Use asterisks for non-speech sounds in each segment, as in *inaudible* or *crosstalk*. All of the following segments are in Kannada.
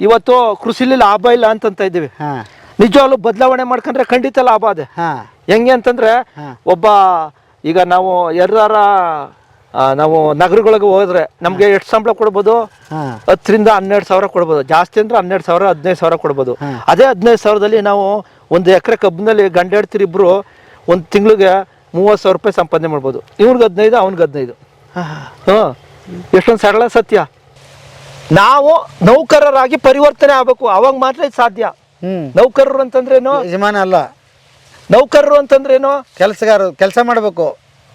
ಇವತ್ತು ಕೃಷಿಲಿ ಲಾಭ ಇಲ್ಲ ಅಂತಂತ ಇದ್ದೀವಿ. ನಿಜವಾಗ್ಲು ಬದಲಾವಣೆ ಮಾಡ್ಕೊಂಡ್ರೆ ಖಂಡಿತ ಲಾಭ ಅದೇ. ಹೆಂಗೆ ಅಂತಂದ್ರೆ ಒಬ್ಬ ಈಗ ನಾವು ಎಲ್ಲಾರ ನಾವು ನಗರಗಳಿಗೆ ಹೋದ್ರೆ ನಮ್ಗೆ ಎಷ್ಟು ಸಂಬಳ ಕೊಡ್ಬೋದು? ಹತ್ತರಿಂದ ಹನ್ನೆರಡು ಸಾವಿರ ಕೊಡ್ಬೋದು. ಜಾಸ್ತಿ ಅಂದ್ರೆ ಹನ್ನೆರಡು ಸಾವಿರ ಹದಿನೈದು ಸಾವಿರ ಕೊಡ್ಬೋದು. ಅದೇ ಹದಿನೈದು ಸಾವಿರದಲ್ಲಿ ನಾವು ಒಂದು ಎಕರೆ ಕಬ್ಬಿನಲ್ಲಿ ಗಂಡ ಹೇಳ್ತೀರಿ ಇಬ್ರು ಒಂದು ತಿಂಗಳಿಗೆ ಮೂವತ್ತು ಸಾವಿರ ರೂಪಾಯಿ ಸಂಪಾದನೆ ಮಾಡ್ಬೋದು. ಇವ್ನಿಗೆ ಹದಿನೈದು ಅವ್ನಿಗೆ ಹದಿನೈದು. ಹಾ. ಹಾಂ. ಎಷ್ಟೊಂದು ಸರಳ ಸತ್ಯ. ನಾವು ನೌಕರರಾಗಿ ಪರಿವರ್ತನೆ ಆಗ್ಬೇಕು. ಅವಾಗ ಮಾತ್ರ ಇದು ಸಾಧ್ಯ. ನೌಕರರು ಅಂತಂದ್ರೇನು ಯಜಮಾನ ಅಲ್ಲ. ನೌಕರರು ಅಂತಂದ್ರೇನು ಕೆಲಸಗಾರರು ಕೆಲಸ ಮಾಡಬೇಕು.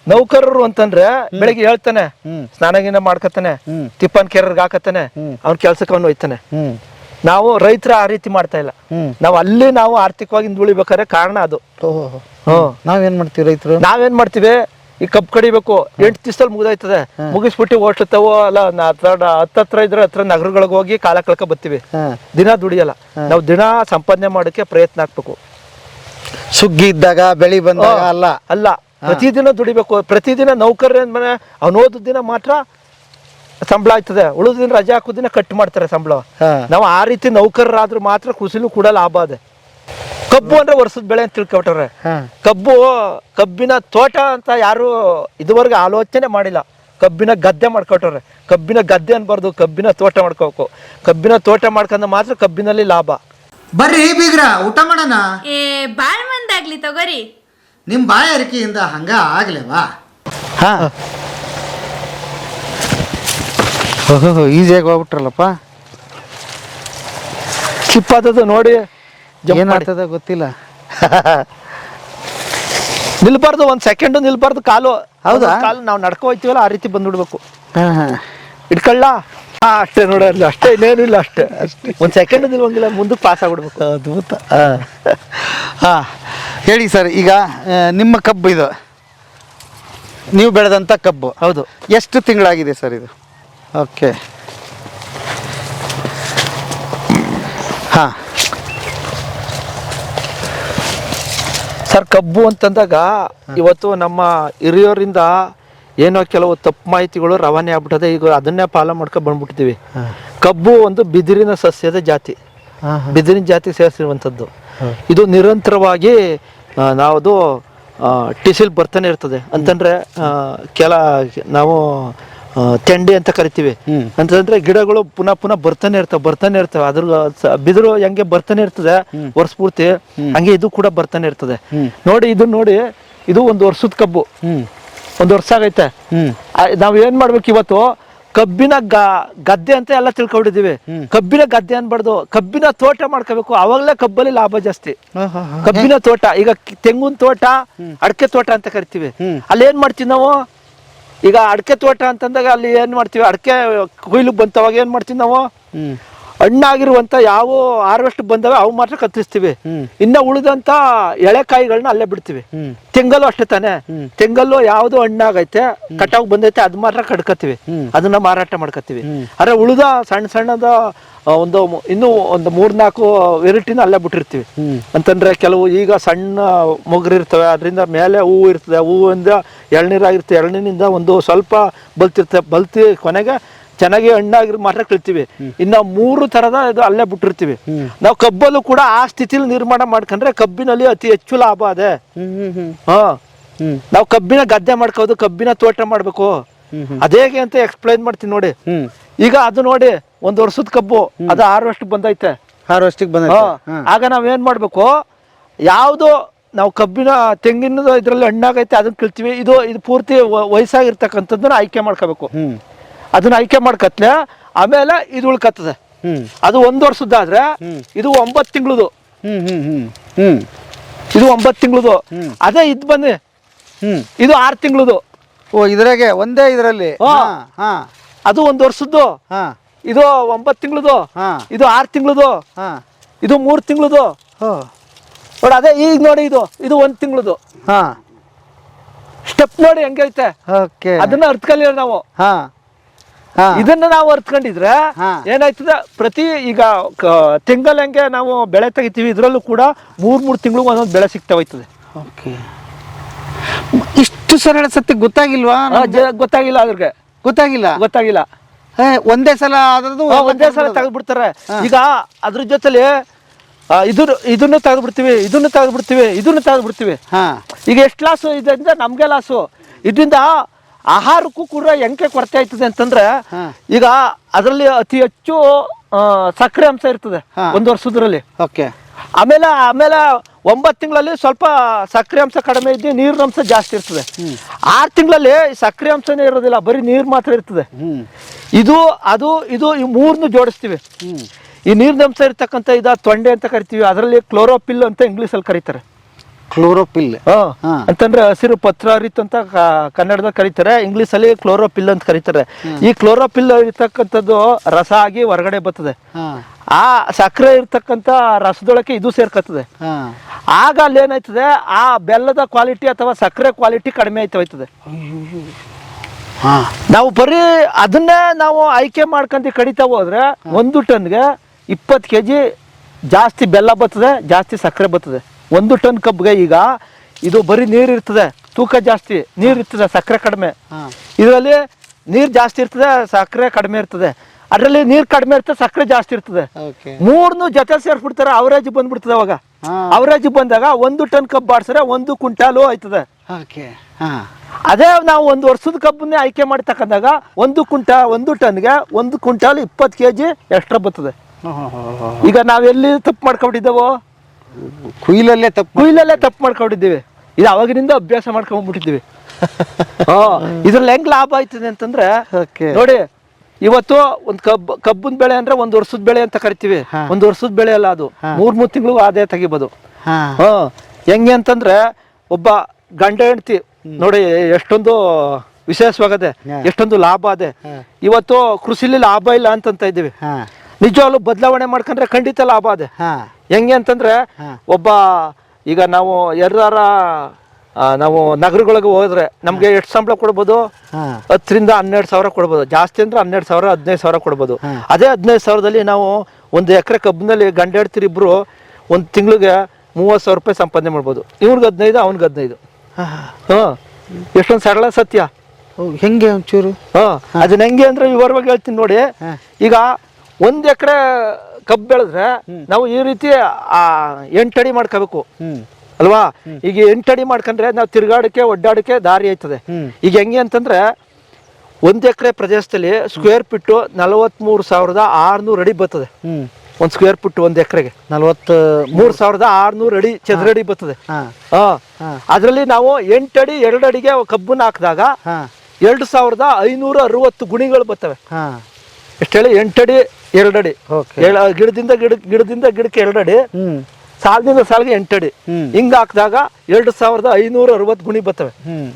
ನೌಕರರು ಅಂತಂದ್ರೆ ಬೆಳಿಗ್ಗೆ ಹೇಳ್ತಾನೆ ಸ್ನಾನಗಿನ ಮಾಡ್ಕತಾನೆ ತಿಪ್ಪನ್ ಕೆರರ್ಗ್ ಹಾಕತಾನೆ. ಅವ್ನ ಕೆಲ್ಸಕ್ಕೆ ಅವ್ನು ಹೋಯ್ತಾನೆ. ನಾವು ರೈತರ ಆ ರೀತಿ ಮಾಡ್ತಾ ಇಲ್ಲ. ನಾವು ಅಲ್ಲಿ ನಾವು ಆರ್ಥಿಕವಾಗಿ ಹಿಂದುಳಿಬೇಕಾದ್ರೆ ಕಾರಣ ಅದು. ನಾವೇನ್ ಮಾಡ್ತೀವಿ ರೈತರು? ನಾವೇನ್ ಮಾಡ್ತೀವಿ? ಈ ಕಬ್ಬು ಕಡಿಬೇಕು ಎಂಟು ದಿವಸದಲ್ಲಿ ಮುಗಿದಾಯ್ತದೆ. ಮುಗಿಸ್ಬಿಟ್ಟು ಓಟ್ಲತ್ತವೋ ಅಲ್ಲ ಹತ್ರ ಹತ್ರ ಹತ್ತತ್ರ ಇದ್ರೆ ಹತ್ರ ನಗರಗಳಿಗೆ ಹೋಗಿ ಕಾಲ ಕಳ್ಕ ಬರ್ತೀವಿ. ದಿನ ದುಡಿಯಲ್ಲ. ನಾವು ದಿನ ಸಂಪಾದನೆ ಮಾಡೋಕೆ ಪ್ರಯತ್ನ ಹಾಕ್ಬೇಕು ಸುಗ್ಗಿ ಇದ್ದಾಗ ಬೆಳಿ ಬಂದಾಗ. ಅಲ್ಲ. ಅಲ್ಲ. ಪ್ರತಿದಿನ ದುಡಿಬೇಕು. ಪ್ರತಿದಿನ ನೌಕರ ಮನೆ ಅವನೋದ ದಿನ ಮಾತ್ರ ಸಂಬಳ ಆಯ್ತದೆ. ಉಳಿದ ದಿನ ರಜೆ ಹಾಕೋದಿನ ಕಟ್ ಮಾಡ್ತಾರೆ ಸಂಬಳ. ನಾವು ಆ ರೀತಿ ನೌಕರರಾದ್ರೂ ಮಾತ್ರ ಕೃಷಿಲೂ ಕೂಡ ಲಾಭ ಅದೆ. ಕಬ್ಬು ಅಂದ್ರೆ ವರ್ಷದ ಬೆಳೆ ಅಂತ ತಿಳ್ಕೊಬಿಟ್ರೆ. ಕಬ್ಬು ಕಬ್ಬಿನ ತೋಟ ಅಂತ ಯಾರು ಇದುವರೆಗೂ ಆಲೋಚನೆ ಮಾಡಿಲ್ಲ. ಕಬ್ಬಿನ ಗದ್ದೆ ಮಾಡ್ಕೊಟ್ರೆ. ಕಬ್ಬಿನ ಗದ್ದೆ ಅನ್ಬಾರ್ದು ಕಬ್ಬಿನ ತೋಟ ಮಾಡ್ಕೋಬೇಕು. ಕಬ್ಬಿನ ತೋಟ ಮಾಡ್ಕೊಂಡ್ ಮಾತ್ರ ಕಬ್ಬಿನಲ್ಲಿ ಲಾಭ. ಬರ್ರಿ ಬೀಗ್ರ ಊಟ ಮಾಡೋಣ? ಏ ಬಾಳ್ ಮಂದಾಗ್ಲಿ ತಗೋರಿ. ನಿಮ್ಮ ಬಾಯಾರಿಕೆಯಿಂದ ಹಂಗ ಆಗ್ಲೇವಾ? ಹಾ. ಈಸಿಯಾಗಿ ಹೋಗ್ಬಿಟ್ರಲ್ಲಪ್ಪ. ಚಿಪ್ಪಾದದು ನೋಡಿ. ಏನಾಗ್ತದ ಗೊತ್ತಿಲ್ಲ. *laughs* ನಿಲ್ಬಾರ್ದು ಒಂದ್ ಸೆಕೆಂಡ್ ನಿಲ್ಬಾರ್ದು ಕಾಲು. ಹೌದಾ? ಕಾಲು ನಾವು ನಡ್ಕೊ ಹೋಯ್ತೀವಲ್ಲ ಆ ರೀತಿ ಬಂದ್ಬಿಡ್ಬೇಕು. ಇಟ್ಕೊಳ್ಳ? ಅಷ್ಟೇ ನೋಡಲ್ಲ ಅಷ್ಟೇ ಇನ್ನೇನು ಇಲ್ಲ ಅಷ್ಟೇ ಒಂದ್ ಸೆಕೆಂಡ್ ನಿಲ್ವಂಗಿಲ್ಲ ಮುಂದಕ್ಕೆ ಪಾಸ್ ಆಗ್ಬಿಡ್ಬೇಕು. *laughs* ಅದ್ಭುತ. ಹಾ. ಹೇಳಿ ಸರ್ ಈಗ ನಿಮ್ಮ ಕಬ್ಬು ಇದು. ನೀವು ಬೆಳೆದಂಥ ಕಬ್ಬು. ಹೌದು. ಎಷ್ಟು ತಿಂಗಳಾಗಿದೆ ಸರ್ ಇದು? ಓಕೆ. ಹಾ. ಸರ್ ಕಬ್ಬು ಅಂತಂದಾಗ ಇವತ್ತು ನಮ್ಮ ಹಿರಿಯೋರಿಂದ ಏನೋ ಕೆಲವು ತಪ್ಪು ಮಾಹಿತಿಗಳು ರವಾನೆ ಆಗ್ಬಿಟ್ಟದೆ. ಈಗ ಅದನ್ನೇ ಫಾಲೋ ಮಾಡ್ಕೊಂಡು ಬಂದ್ಬಿಡ್ತೀವಿ ಕಬ್ಬು ಒಂದು ಬಿದಿರಿನ ಸಸ್ಯದ ಜಾತಿ. ಬಿದಿರಿನ ಜಾತಿ ಸೇರಿಸಿರುವಂಥದ್ದು. ಇದು ನಿರಂತರವಾಗಿ ನಾವು ನಾವದು ಟಿಸಿಲ್ ಬರ್ತಾನೆ ಇರ್ತದೆ. ಅಂತಂದ್ರೆ ಕೆಲ ನಾವು ತೆಂಡೆ ಅಂತ ಕರಿತೀವಿ. ಅಂತಂದ್ರೆ ಗಿಡಗಳು ಪುನಃ ಪುನಃ ಬರ್ತಾನೆ ಇರ್ತವೆ ಬರ್ತಾನೆ ಇರ್ತವೆ. ಅದ್ರ ಬಿದಿರು ಹೆಂಗೆ ಬರ್ತಾನೆ ಇರ್ತದೆ ವರ್ಷ ಪೂರ್ತಿ ಹಂಗೆ ಇದು ಕೂಡ ಬರ್ತಾನೆ ಇರ್ತದೆ. ನೋಡಿ ಇದು ನೋಡಿ ಇದು ಒಂದು ವರ್ಷದ ಕಬ್ಬು. ಒಂದ್ ವರ್ಷ ಆಗೈತೆ. ನಾವ್ ಏನ್ ಮಾಡ್ಬೇಕು ಇವತ್ತು? ಕಬ್ಬಿನ ಗದ್ದೆ ಅಂತ ಎಲ್ಲ ತಿಳ್ಕೊಂಡಿದೀವಿ ಕಬ್ಬಿನ ಗದ್ದೆ ಅನ್ಬಾರ್ದು. ಕಬ್ಬಿನ ತೋಟ ಮಾಡ್ಕೋಬೇಕು. ಅವಾಗಲೇ ಕಬ್ಬಲ್ಲಿ ಲಾಭ ಜಾಸ್ತಿ. ಕಬ್ಬಿನ ತೋಟ ಈಗ ತೆಂಗಿನ ತೋಟ ಅಡಕೆ ತೋಟ ಅಂತ ಕರಿತೀವಿ. ಅಲ್ಲಿ ಏನ್ ಮಾಡ್ತೀವಿ ನಾವು? ಈಗ ಅಡಕೆ ತೋಟ ಅಂತಂದಾಗ ಅಲ್ಲಿ ಏನ್ ಮಾಡ್ತೀವಿ? ಅಡಕೆ ಕೊಯ್ಲಿಗೆ ಬಂತವಾಗ ಏನ್ ಮಾಡ್ತೀವಿ ನಾವು? ಹಣ್ಣಾಗಿರುವಂತ ಯಾವ ಹಾರ್ವೆಸ್ಟ್ ಬಂದವೆ ಅವು ಮಾತ್ರ ಕತ್ತರಿಸ್ತೀವಿ. ಇನ್ನ ಉಳಿದಂತ ಎಳೆಕಾಯಿಗಳನ್ನ ಅಲ್ಲೇ ಬಿಡ್ತೀವಿ. ತೆಂಗಲ್ಲು ಅಷ್ಟೇ ತಾನೆ. ತೆಂಗಲ್ಲು ಯಾವ್ದು ಹಣ್ಣಾಗೈತೆ ಕಟಾವ್ ಬಂದೈತೆ ಅದ್ ಮಾತ್ರ ಕಡ್ಕತ್ತೀವಿ. ಅದನ್ನ ಮಾರಾಟ ಮಾಡ್ಕತ್ತೀವಿ. ಅರೆ ಉಳಿದ ಸಣ್ಣ ಸಣ್ಣದ ಒಂದು ಇನ್ನು ಇನ್ನೂ ಒಂದು ಮೂರ್ನಾಲ್ಕು ವೆರೈಟಿನ ಅಲ್ಲೇ ಬಿಟ್ಟಿರ್ತೀವಿ. ಅಂತಂದ್ರೆ ಕೆಲವು ಈಗ ಸಣ್ಣ ಮೊಗ್ರು ಇರ್ತವೆ ಅದರಿಂದ ಮೇಲೆ ಹೂವು ಇರ್ತದೆ. ಹೂವಿಂದ ಎಳ್ನೀರಾಗಿರ್ತದೆ. ಎಳ್ನೀರಿಂದ ಒಂದು ಸ್ವಲ್ಪ ಬಲ್ತಿರ್ತವೆ ಬಲ್ತಿ ಕೊನೆಗೆ ಚೆನ್ನಾಗಿ ಹಣ್ಣಾಗಿರೋ ಮಾತ್ರ ಕಳಿತೀವಿ. ಇನ್ನ ಮೂರು ತರದ ಇದು ಅಲ್ಲೇ ಬಿಟ್ಟಿರ್ತೀವಿ. ನಾವು ಕಬ್ಬಲ್ಲೂ ಕೂಡ ಆ ಸ್ಥಿತಿಲಿ ನಿರ್ಮಾಣ ಮಾಡ್ಕೊಂಡ್ರೆ ಕಬ್ಬಿನಲ್ಲಿ ಅತಿ ಹೆಚ್ಚು ಲಾಭ ಅದೇ. ಹಾ. ನಾವು ಕಬ್ಬಿನ ಗದ್ದೆ ಮಾಡ್ಕೋದು ಕಬ್ಬಿನ ತೋಟ ಮಾಡ್ಬೇಕು. ಅದೇಗೆ ಅಂತ ಎಕ್ಸ್ಪ್ಲೈನ್ ಮಾಡ್ತೀನಿ ನೋಡಿ. ಈಗ ಅದು ನೋಡಿ ಒಂದ್ ವರ್ಷದ ಕಬ್ಬು ಅದು ಆರು ವರ್ಷ ಬಂದೈತೆ. ಬಂದ ಹಾ. ಆಗ ನಾವೇನ್ ಏನ್ ಮಾಡ್ಬೇಕು ಯಾವ್ದು ನಾವು ಕಬ್ಬಿನ ತೆಂಗಿನ ಇದ್ರಲ್ಲಿ ಹಣ್ಣಾಗೈತೆ ಅದನ್ನ ಕಳ್ತೀವಿ. ಇದು ಇದು ಪೂರ್ತಿ ವಯಸ್ಸಾಗಿರ್ತಕ್ಕಂಥದ್ದನ್ನ ಆಯ್ಕೆ ಮಾಡ್ಕೋಬೇಕು. ಅದನ್ನ ಆಯ್ಕೆ ಮಾಡ್ಕತ್ಲೆ ಆಮೇಲೆ ಇದು ಉಳ್ಕತ್ತದೆ ಅದು ಒಂದ್ ವರ್ಷದ್ದಾದ್ರೆ ಇದು ಒಂಬತ್ತು ತಿಂಗಳದು. ಇದು ಒಂಬತ್ತು ತಿಂಗಳದು. ಅದೇ ಇದ್ ಬನ್ನಿ ಇದು ಆರು ತಿಂಗಳದು. ಓ ಇದ್ರಾಗೆ ಒಂದೇ ಇದರಲ್ಲಿ? ಹಾ. ಹಾ ಹಾ. ಅದು ಒಂದ್ ವರ್ಷದ್ದು. ಹಾ. ಇದು ಒಂಬತ್ತು ತಿಂಗಳದು. ಹಾ. ಇದು ಆರು ತಿಂಗಳದು. ಹಾ. ಇದು ಮೂರು ತಿಂಗಳದು. ನೋಡ ಅದೇ ಈಗ ನೋಡಿ ಇದು. ಇದು ಒಂದ್ ತಿಂಗಳದು. ಹಾ. ಸ್ಟೆಪ್ ನೋಡಿ ಹೆಂಗೈತೆ. ಅದನ್ನ ಅರ್ತ್ಕಲಿಲ್ಲ ನಾವು. ಹಾ. ಇದನ್ನ ನಾವು ಅರ್ತ್ಕೊಂಡಿದ್ರೆ ಏನಾಯ್ತದ ಪ್ರತಿ ಈಗ ತೆಂಗಲ್ ಹೆಂಗೆ ನಾವು ಬೆಳೆ ತೆಗಿತೀವಿ ಇದ್ರಲ್ಲೂ ಕೂಡ ಮೂರ್ ಮೂರ್ ತಿಂಗಳು ಒಂದೊಂದು ಬೆಳೆ ಸಿಗ್ತಾ ಹೋಯ್ತದೆ. ಓಕೆ. ಇಷ್ಟು ಸರಳ ಸತ್ಯ ಗೊತ್ತಾಗಿಲ್ವಾ? ಗೊತ್ತಾಗಿಲ್ಲ ಅದ್ರಿಗೆ. ಗೊತ್ತಾಗಿಲ್ಲ? ಗೊತ್ತಾಗಿಲ್ಲ. ಒಂದೇ ಸಲ ಒಂದೇ ಸಲ ತೆಗೆದ್ಬಿಡ್ತಾರೆ. ಈಗ ಅದ್ರ ಜೊತೆಲಿ ಇದು ಇದನ್ನು ಇದನ್ನು ತೆಗೆದ್ಬಿಡ್ತೀವಿ ಇದನ್ನು ತೆಗೆದ್ಬಿಡ್ತೀವಿ ಇದನ್ನು ತೆಗೆದ್ಬಿಡ್ತೀವಿ. ಹಾ. ಈಗ ಎಷ್ಟು ಲಾಸು ಇದರಿಂದ ನಮಗೆ ಲಾಸು ಇದರಿಂದ ಆಹಾರಕ್ಕೂ ಕೂಡ ಎಂಕೆ ಕೊರತೆ ಆಯ್ತದೆ ಅಂತಂದ್ರೆ ಈಗ ಅದರಲ್ಲಿ ಅತಿ ಹೆಚ್ಚು ಸಕ್ಕರೆ ಅಂಶ ಇರ್ತದೆ. ಒಂದು ವರ್ಷದ್ರಲ್ಲಿ. ಓಕೆ. ಆಮೇಲೆ ಆಮೇಲೆ ಒಂಬತ್ತು ತಿಂಗಳಲ್ಲಿ ಸ್ವಲ್ಪ ಸಕ್ಕರೆ ಅಂಶ ಕಡಿಮೆ ಇದ್ದು ನೀರಿನ ಅಂಶ ಜಾಸ್ತಿ ಇರ್ತದೆ. ಆರು ತಿಂಗಳಲ್ಲಿ ಸಕ್ಕರೆ ಅಂಶನೇ ಇರೋದಿಲ್ಲ ಬರೀ ನೀರು ಮಾತ್ರ ಇರ್ತದೆ. ಇದು ಅದು ಇದು ಈ ಮೂರನ್ನು ಜೋಡಿಸ್ತೀವಿ. ಈ ನೀರಿನ ಅಂಶ ಇರ್ತಕ್ಕಂಥ ಇದು ತೊಂಡೆ ಅಂತ ಕರಿತೀವಿ ಅದರಲ್ಲಿ ಕ್ಲೋರೋಪಿಲ್ ಅಂತ ಇಂಗ್ಲೀಷಲ್ಲಿ ಕರೀತಾರೆ. ಕ್ಲೋರೋಪಿಲ್. ಅಂತಂದ್ರೆ ಹಸಿರು ಪತ್ರ ಹರಿತ್ ಅಂತ ಕ- ಕನ್ನಡದಲ್ಲಿ ಕರೀತಾರೆ ಇಂಗ್ಲಿಷ್ ಅಲ್ಲಿ ಕ್ಲೋರೋಪಿಲ್ ಅಂತ ಕರೀತಾರೆ. ಈ ಕ್ಲೋರೋಪಿಲ್ ಇರ್ತಕ್ಕಂಥದ್ದು ರಸ ಆಗಿ ಹೊರಗಡೆ ಬರ್ತದೆ. ಆ ಸಕ್ಕರೆ ಇರ್ತಕ್ಕಂಥ ರಸದೊಳಕ್ಕೆ ಇದು ಸೇರ್ಕತ್ತದೆ. ಆಗ ಅಲ್ಲಿ ಏನಾಯ್ತದೆ ಆ ಬೆಲ್ಲದ ಕ್ವಾಲಿಟಿ ಅಥವಾ ಸಕ್ಕರೆ ಕ್ವಾಲಿಟಿ ಕಡಿಮೆ ಆಯ್ತು ಹೋಯ್ತದೆ. ನಾವು ಬರೀ ಅದನ್ನೇ ನಾವು ಆಯ್ಕೆ ಮಾಡ್ಕೊಂತ ಕಡಿತಾ ಹೋದ್ರೆ ಒಂದು ಟನ್ಗೆ ಇಪ್ಪತ್ತು ಕೆ ಜಿ ಜಾಸ್ತಿ ಬೆಲ್ಲ ಬರ್ತದೆ ಜಾಸ್ತಿ ಸಕ್ಕರೆ ಬರ್ತದೆ. ಒಂದು ಟನ್ ಕಬ್ಬಿಗೆ ಈಗ ಇದು ಬರೀ ನೀರು ಇರ್ತದೆ ತೂಕ ಜಾಸ್ತಿ ನೀರು ಇರ್ತದೆ ಸಕ್ಕರೆ ಕಡಿಮೆ. ಇದರಲ್ಲಿ ನೀರು ಜಾಸ್ತಿ ಇರ್ತದೆ ಸಕ್ಕರೆ ಕಡಿಮೆ ಇರ್ತದೆ. ಅದರಲ್ಲಿ ನೀರು ಕಡಿಮೆ ಇರ್ತದೆ ಸಕ್ಕರೆ ಜಾಸ್ತಿ ಇರ್ತದೆ. ಮೂರ್ನು ಜೊತೆ ಸೇರ್ಸ್ಬಿಡ್ತಾರೆ ಅವರೇಜ್ ಬಂದ್ಬಿಡ್ತದೆ ಅವಾಗ. ಅವರೇಜ್ ಬಂದಾಗ ಒಂದು ಟನ್ ಕಬ್ಬು ಬಾಡ್ಸ್ರೆ ಒಂದು ಕ್ವಿಂಟಾಲು ಆಯ್ತದೆ. ಅದೇ ನಾವು ಒಂದು ವರ್ಷದ ಕಬ್ಬನ್ನೇ ಆಯ್ಕೆ ಮಾಡಿ ತಕೊಂಡಾಗ ಒಂದು ಕುಂಟ ಒಂದು ಟನ್ಗೆ ಒಂದು ಕ್ವಿಂಟಾಲ್ ಇಪ್ಪತ್ತು ಕೆ ಜಿ ಎಕ್ಸ್ಟ್ರಾ ಬರ್ತದೆ. ಈಗ ನಾವೆಲ್ಲಿ ತಪ್ಪು ಮಾಡ್ಕೊಂಡಿದ್ದೇವೋ ಕುಯ್ಲಲ್ಲೇ ತಪ್ಪು ಕುಯ್ಲಲ್ಲೇ ತಪ್ಪು ಮಾಡ್ಕೊಂಡಿದ್ದೀವಿ. ಇದು ಅವಾಗಿನಿಂದ ಅಭ್ಯಾಸ ಮಾಡ್ಕೊಂಡ್ಬಿಟ್ಟಿದ್ದೀವಿ. ಇದ್ರಲ್ಲಿ ಹೆಂಗ್ ಲಾಭ ಆಯ್ತದೆ ಅಂತಂದ್ರೆ ನೋಡಿ ಇವತ್ತು ಒಂದು ಕಬ್ಬು ಕಬ್ಬನ್ ಬೆಳೆ ಅಂದ್ರೆ ಒಂದು ವರ್ಷದ ಬೆಳೆ ಅಂತ ಕರಿತೀವಿ. ಒಂದ್ ವರ್ಷದ ಬೆಳೆ ಅಲ್ಲ ಅದು. ಮೂರ್ ಮೂರ್ ತಿಂಗಳು ಆದಾಯ ತೆಗಿಬೋದು. ಹೆಂಗೆ ಅಂತಂದ್ರೆ ಒಬ್ಬ ಗಂಡ ಹೆಂಡತಿ ನೋಡಿ ಎಷ್ಟೊಂದು ವಿಶೇಷವಾಗದೆ ಎಷ್ಟೊಂದು ಲಾಭ ಅದೇ. ಇವತ್ತು ಕೃಷಿಲಿ ಲಾಭ ಇಲ್ಲ ಅಂತಂತ ಇದ್ದೀವಿ. ನಿಜವಾಗ್ಲೂ ಬದಲಾವಣೆ ಮಾಡ್ಕೊಂಡ್ರೆ ಖಂಡಿತ ಲಾಭ ಅದೆ. ಹೆಂಗೆ ಅಂತಂದ್ರೆ. ಒಬ್ಬ ಈಗ ನಾವು ಎಲ್ಲಾರ ಆ, ನಾವು ನಗರಗಳಿಗೆ ಹೋದ್ರೆ ನಮ್ಗೆ ಎಷ್ಟು ಸಂಬಳ ಕೊಡ್ಬೋದು? ಹತ್ತರಿಂದ ಹನ್ನೆರಡು ಸಾವಿರ ಕೊಡ್ಬೋದು. ಜಾಸ್ತಿ ಅಂದ್ರೆ ಹನ್ನೆರಡು ಸಾವಿರ ಹದಿನೈದು ಸಾವಿರ ಕೊಡ್ಬೋದು. ಅದೇ ಹದಿನೈದು ಸಾವಿರದಲ್ಲಿ ನಾವು ಒಂದು ಎಕರೆ ಕಬ್ಬಿನಲ್ಲಿ ಗಂಡ ಹೆಡ್ತಿರಿ ಇಬ್ರು ಒಂದು ತಿಂಗಳಿಗೆ ಮೂವತ್ತು ಸಾವಿರ ರೂಪಾಯಿ ಸಂಪಾದನೆ ಮಾಡ್ಬೋದು. ಇವ್ನಿಗೆ ಹದಿನೈದು ಅವ್ನಿಗೆ ಹದಿನೈದು. ಹಾ. ಎಷ್ಟೊಂದು ಸರಳ ಸತ್ಯ. ಹೆಂಗೆ ಒಂಚೂರು? ಹಾಂ. ಅದನ್ನ ಹೆಂಗೆ ಅಂದ್ರೆ ವಿವರವಾಗಿ ಹೇಳ್ತೀನಿ ನೋಡಿ. ಈಗ ಒಂದು ಎಕರೆ ಕಬ್ಬು ಬೆಳೆದ್ರೆ ನಾವು ಈ ರೀತಿ ಆ ಎಂಟಡಿ ಮಾಡ್ಕೋಬೇಕು. ಅಲ್ವಾ? ಈಗ ಎಂಟಡಿ ಮಾಡ್ಕೊಂಡ್ರೆ ನಾವು ತಿರ್ಗಾಡಕ್ಕೆ ಒಡ್ಡಾಡಕ್ಕೆ ದಾರಿ ಆಯ್ತದೆ. ಈಗ ಹೆಂಗೆ ಅಂತಂದ್ರೆ ಒಂದು ಎಕರೆ ಪ್ರದೇಶದಲ್ಲಿ ಸ್ಕ್ವೇರ್ ಫಿಟ್ಟು ನಲವತ್ಮೂರು ಸಾವಿರದ ಆರುನೂರು ಅಡಿ ಬರ್ತದೆ. ಒಂದು ಸ್ಕ್ವೇರ್ ಫಿಟ್ ಒಂದು ಎಕರೆಗೆ. ನಲ್ವತ್ತು ಮೂರು ಸಾವಿರದ ಆರುನೂರು ಅಡಿ ಚದರಡಿ ಬರ್ತದೆ. ಅದರಲ್ಲಿ ನಾವು ಎಂಟಡಿ ಎರಡು ಅಡಿಗೆ ಕಬ್ಬನ್ನ ಹಾಕಿದಾಗ ಎರಡು ಸಾವಿರದ ಐನೂರ ಅರವತ್ತು ಗುಣಿಗಳು ಬರ್ತವೆ. ಎಷ್ಟು ಹೇಳಿ ಎಂಟಡಿ ಎರಡಡಿ. ಏಳ- ಗಿಡದಿಂದ ಗಿಡ ಗಿಡದಿಂದ ಗಿಡಕ್ಕೆ ಎರಡಡಿ. ಹ್ಮ್. ಸಾಲದಿಂದ ಸಾಲಿಗೆ ಎಂಟಡಿ. ಹಿಂಗ ಹಾಕಿದಾಗ ಎರಡು ಸಾವಿರದ ಐನೂರ ಅರವತ್ತು ಗುಣಿ ಬರ್ತವೆ. ಹ್ಮ್.